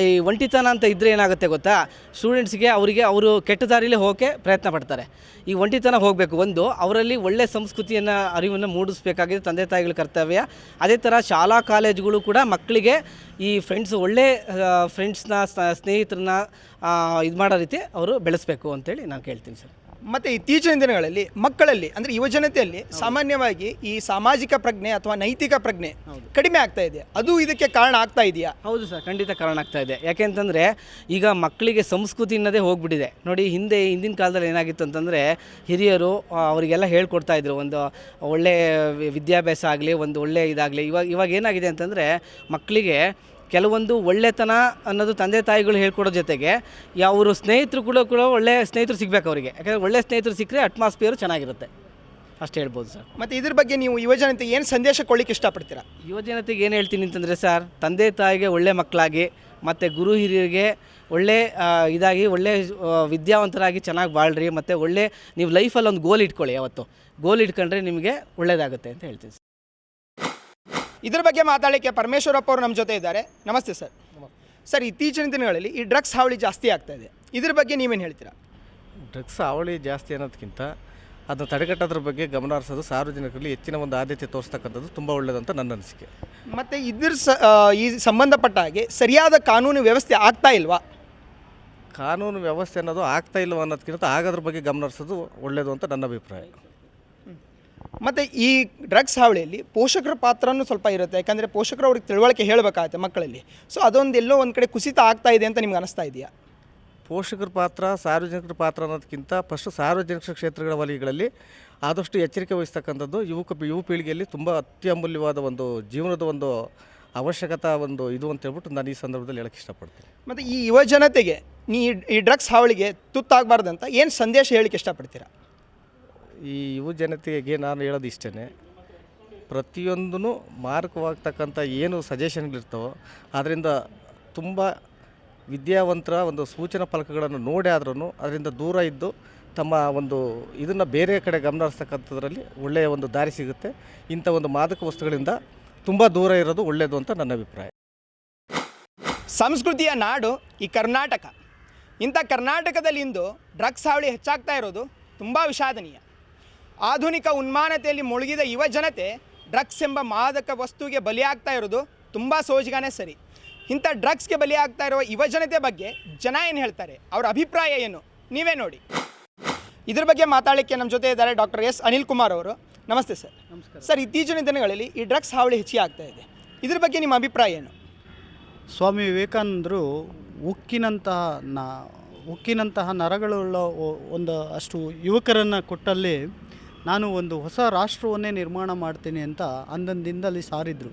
ಈ ಒಂಟಿತನ ಅಂತ ಇದ್ದರೆ ಏನಾಗುತ್ತೆ ಗೊತ್ತಾ? ಸ್ಟೂಡೆಂಟ್ಸ್ಗೆ ಅವರಿಗೆ ಅವರು ಕೆಟ್ಟ ದಾರಿಲೇ ಹೋಗೋಕ್ಕೆ ಪ್ರಯತ್ನ ಪಡ್ತಾರೆ. ಈ ಒಂಟಿತನ ಹೋಗಬೇಕು. ಒಂದು, ಅವರಲ್ಲಿ ಒಳ್ಳೆ ಸಂಸ್ಕೃತಿಯನ್ನು, ಅರಿವನ್ನು ಮೂಡಿಸಬೇಕಾಗಿದೆ ತಂದೆ ತಾಯಿಗಳ ಕರ್ತವ್ಯ. ಅದೇ ಥರ ಶಾಲಾ, ಕಾಲೇಜುಗಳು ಕೂಡ ಮಕ್ಕಳಿಗೆ ಈ ಫ್ರೆಂಡ್ಸ್ ಒಳ್ಳೆ ಫ್ರೆಂಡ್ಸ್ನ ಸ್ನೇಹಿತರನ್ನ ಇದು ಮಾಡೋ ರೀತಿ ಅವರು ಬೆಳೆಸಬೇಕು ಅಂತೇಳಿ ನಾನು ಕೇಳ್ತೀನಿ ಸರ್. ಮತ್ತು ಇತ್ತೀಚಿನ ದಿನಗಳಲ್ಲಿ ಮಕ್ಕಳಲ್ಲಿ ಅಂದರೆ ಯುವಜನತೆಯಲ್ಲಿ ಸಾಮಾನ್ಯವಾಗಿ ಈ ಸಾಮಾಜಿಕ ಪ್ರಜ್ಞೆ ಅಥವಾ ನೈತಿಕ ಪ್ರಜ್ಞೆ ಕಡಿಮೆ ಆಗ್ತಾ ಇದೆ. ಅದು ಇದಕ್ಕೆ ಕಾರಣ ಆಗ್ತಾ ಇದೆಯಾ? ಹೌದು ಸರ್ ಖಂಡಿತ ಕಾರಣ ಆಗ್ತಾ ಇದೆ. ಯಾಕೆಂತಂದರೆ ಈಗ ಮಕ್ಕಳಿಗೆ ಸಂಸ್ಕೃತಿ ಅನ್ನೋದೇ ಹೋಗ್ಬಿಟ್ಟಿದೆ. ನೋಡಿ ಹಿಂದೆ ಹಿಂದಿನ ಕಾಲದಲ್ಲಿ ಏನಾಗಿತ್ತು ಅಂತಂದರೆ ಹಿರಿಯರು ಅವರಿಗೆಲ್ಲ ಹೇಳ್ಕೊಡ್ತಾ ಇದ್ರು ಒಂದು ಒಳ್ಳೆ ವಿದ್ಯಾಭ್ಯಾಸ ಆಗಲಿ ಒಂದು ಒಳ್ಳೆ ಇದಾಗಲಿ. ಇವಾಗ ಇವಾಗ ಏನಾಗಿದೆ ಅಂತಂದರೆ ಮಕ್ಕಳಿಗೆ ಕೆಲವೊಂದು ಒಳ್ಳೆತನ ಅನ್ನೋದು ತಂದೆ ತಾಯಿಗಳು ಹೇಳ್ಕೊಡೋ ಜೊತೆಗೆ ಅವರು ಸ್ನೇಹಿತರು ಕೂಡ ಕೂಡ ಒಳ್ಳೆ ಸ್ನೇಹಿತರು ಸಿಗಬೇಕು ಅವರಿಗೆ. ಯಾಕಂದರೆ ಒಳ್ಳೆ ಸ್ನೇಹಿತರು ಸಿಕ್ಕರೆ ಅಟ್ಮಾಸ್ಫಿಯರು ಚೆನ್ನಾಗಿರುತ್ತೆ. ಅಷ್ಟು ಹೇಳ್ಬೋದು ಸರ್. ಮತ್ತು ಇದ್ರ ಬಗ್ಗೆ ನೀವು ಯುವಜನತೆ ಏನು ಸಂದೇಶ ಕೊಡ್ಲಿಕ್ಕೆ ಇಷ್ಟಪಡ್ತೀರಾ? ಯುವಜನತೆಗೆ ಏನು ಹೇಳ್ತೀನಿ ಅಂತಂದರೆ ಸರ್ ತಂದೆ ತಾಯಿಗೆ ಒಳ್ಳೆ ಮಕ್ಕಳಾಗಿ ಮತ್ತು ಗುರು ಹಿರಿಯರಿಗೆ ಒಳ್ಳೆ ಇದಾಗಿ ಒಳ್ಳೆ ವಿದ್ಯಾವಂತರಾಗಿ ಚೆನ್ನಾಗಿ ಬಾಳ್ರಿ ಮತ್ತು ಒಳ್ಳೆ ನೀವು ಲೈಫಲ್ಲಿ ಒಂದು ಗೋಲ್ ಇಟ್ಕೊಳ್ಳಿ ಯಾವತ್ತು. ಗೋಲ್ ಇಟ್ಕೊಂಡ್ರೆ ನಿಮಗೆ ಒಳ್ಳೆಯದಾಗುತ್ತೆ ಅಂತ ಹೇಳ್ತೀನಿ ಸರ್. ಇದ್ರ ಬಗ್ಗೆ ಮಾತಾಡಲಿಕ್ಕೆ ಪರಮೇಶ್ವರಪ್ಪ ಅವರು ನಮ್ಮ ಜೊತೆ ಇದ್ದಾರೆ. ನಮಸ್ತೆ ಸರ್. ಸರ್ ಇತ್ತೀಚಿನ ದಿನಗಳಲ್ಲಿ ಈ ಡ್ರಗ್ಸ್ ಹಾವಳಿ ಜಾಸ್ತಿ ಆಗ್ತಾ ಇದೆ. ಇದ್ರ ಬಗ್ಗೆ ನೀವೇನು ಹೇಳ್ತೀರಾ? ಡ್ರಗ್ಸ್ ಹಾವಳಿ ಜಾಸ್ತಿ ಅನ್ನೋದಕ್ಕಿಂತ ಅದನ್ನು ತಡೆಗಟ್ಟೋದ್ರ ಬಗ್ಗೆ ಗಮನ ಹರಿಸೋದು ಸಾರ್ವಜನಿಕರಲ್ಲಿ ಹೆಚ್ಚಿನ ಒಂದು ಆದ್ಯತೆ ತೋರಿಸ್ತಕ್ಕಂಥದ್ದು ತುಂಬ ಒಳ್ಳೆಯದಂತ ನನ್ನ ಅನಿಸಿಕೆ. ಮತ್ತು ಇದ್ರ ಸ ಈ ಸಂಬಂಧಪಟ್ಟ ಹಾಗೆ ಸರಿಯಾದ ಕಾನೂನು ವ್ಯವಸ್ಥೆ ಆಗ್ತಾ ಇಲ್ವಾ? ಕಾನೂನು ವ್ಯವಸ್ಥೆ ಅನ್ನೋದು ಆಗ್ತಾ ಇಲ್ಲವ ಅನ್ನೋದಕ್ಕಿಂತ ಆಗೋದ್ರ ಬಗ್ಗೆ ಗಮನ ಹರಿಸೋದು ಒಳ್ಳೆಯದು ಅಂತ ನನ್ನ ಅಭಿಪ್ರಾಯ. ಮತ್ತು ಈ ಡ್ರಗ್ಸ್ ಹಾವಳಿಯಲ್ಲಿ ಪೋಷಕರ ಪಾತ್ರನೂ ಸ್ವಲ್ಪ ಇರುತ್ತೆ. ಯಾಕಂದರೆ ಪೋಷಕರು ಅವ್ರಿಗೆ ತಿಳುವಳಿಕೆ ಹೇಳಬೇಕಾಗುತ್ತೆ ಮಕ್ಕಳಲ್ಲಿ. ಸೊ ಅದೊಂದು ಎಲ್ಲೋ ಒಂದು ಕಡೆ ಕುಸಿತ ಆಗ್ತಾ ಇದೆ ಅಂತ ನಿಮ್ಗೆ ಅನಿಸ್ತಾ ಇದೆಯಾ? ಪೋಷಕರ ಪಾತ್ರ ಸಾರ್ವಜನಿಕರ ಪಾತ್ರ ಅನ್ನೋದಕ್ಕಿಂತ ಫಸ್ಟು ಸಾರ್ವಜನಿಕ ಕ್ಷೇತ್ರಗಳ ವಲಯಗಳಲ್ಲಿ ಆದಷ್ಟು ಎಚ್ಚರಿಕೆ ವಹಿಸ್ತಕ್ಕಂಥದ್ದು ಯುವಕ ಯುವ ಪೀಳಿಗೆಯಲ್ಲಿ ತುಂಬ ಅತ್ಯಮೂಲ್ಯವಾದ ಒಂದು ಜೀವನದ ಒಂದು ಅವಶ್ಯಕತೆ ಒಂದು ಇದು ಅಂತ ಹೇಳ್ಬಿಟ್ಟು ನಾನು ಈ ಸಂದರ್ಭದಲ್ಲಿ ಹೇಳಕ್ಕೆ ಇಷ್ಟಪಡ್ತೀನಿ. ಮತ್ತು ಈ ಯುವ ಜನತೆಗೆ ನೀ ಈ ಡ್ರಗ್ಸ್ ಹಾವಳಿಗೆ ತುತ್ತಾಗಬಾರ್ದಂತ ಏನು ಸಂದೇಶ ಹೇಳಿಕ್ಕೆ ಇಷ್ಟಪಡ್ತೀರಾ? ಈ ಯುವ ಜನತೆಗೆ ನಾನು ಹೇಳೋದು ಇಷ್ಟೇ ಪ್ರತಿಯೊಂದೂ ಮಾರಕವಾಗ್ತಕ್ಕಂಥ ಏನು ಸಜೆಷನ್ಗಳಿರ್ತವೋ ಅದರಿಂದ ತುಂಬ ವಿದ್ಯಾವಂತರ ಒಂದು ಸೂಚನಾ ಫಲಕಗಳನ್ನು ನೋಡಿ ಆದ್ರೂ ಅದರಿಂದ ದೂರ ಇದ್ದು ತಮ್ಮ ಒಂದು ಇದನ್ನು ಬೇರೆ ಕಡೆ ಗಮನ ಹರಿಸ್ತಕ್ಕಂಥದ್ರಲ್ಲಿ ಒಳ್ಳೆಯ ಒಂದು ದಾರಿ ಸಿಗುತ್ತೆ. ಇಂಥ ಒಂದು ಮಾದಕ ವಸ್ತುಗಳಿಂದ ತುಂಬ ದೂರ ಇರೋದು ಒಳ್ಳೆಯದು ಅಂತ ನನ್ನ ಅಭಿಪ್ರಾಯ. ಸಂಸ್ಕೃತಿಯ ನಾಡು ಈ ಕರ್ನಾಟಕ. ಇಂಥ ಕರ್ನಾಟಕದಲ್ಲಿ ಇಂದು ಡ್ರಗ್ಸ್ ಹಾವಳಿ ಹೆಚ್ಚಾಗ್ತಾ ಇರೋದು ತುಂಬ ವಿಷಾದನೀಯ. ಆಧುನಿಕ ಉನ್ಮಾನತೆಯಲ್ಲಿ ಮುಳುಗಿದ ಯುವ ಜನತೆ ಡ್ರಗ್ಸ್ ಎಂಬ ಮಾದಕ ವಸ್ತುವಿಗೆ ಬಲಿಯಾಗ್ತಾ ಇರೋದು ತುಂಬ ಸೋಜಿಗಾನೇ ಸರಿ. ಇಂಥ ಡ್ರಗ್ಸ್ಗೆ ಬಲಿಯಾಗ್ತಾ ಇರುವ ಯುವ ಜನತೆ ಬಗ್ಗೆ ಜನ ಏನು ಹೇಳ್ತಾರೆ? ಅವರ ಅಭಿಪ್ರಾಯ ಏನು? ನೀವೇ ನೋಡಿ. ಇದ್ರ ಬಗ್ಗೆ ಮಾತಾಡಲಿಕ್ಕೆ ನಮ್ಮ ಜೊತೆ ಇದ್ದಾರೆ ಡಾಕ್ಟರ್ ಎಸ್ ಅನಿಲ್ ಕುಮಾರ್ ಅವರು. ನಮಸ್ತೆ ಸರ್. ಸರ್ ಇತ್ತೀಚಿನ ದಿನಗಳಲ್ಲಿ ಈ ಡ್ರಗ್ಸ್ ಹಾವಳಿ ಹೆಚ್ಚಿಗೆ ಆಗ್ತಾ ಇದೆ. ಇದ್ರ ಬಗ್ಗೆ ನಿಮ್ಮ ಅಭಿಪ್ರಾಯ ಏನು? ಸ್ವಾಮಿ ವಿವೇಕಾನಂದರು ಉಕ್ಕಿನಂತಹ ನ ಉಕ್ಕಿನಂತಹ ನರಗಳುಳ್ಳ ಒಂದು ಅಷ್ಟು ಯುವಕರನ್ನು ಕೊಟ್ಟಲ್ಲಿ ನಾನು ಒಂದು ಹೊಸ ರಾಷ್ಟ್ರವನ್ನೇ ನಿರ್ಮಾಣ ಮಾಡ್ತೀನಿ ಅಂತ ಅಂದಂದಿಂದಲೇ ಸಾರಿದರು.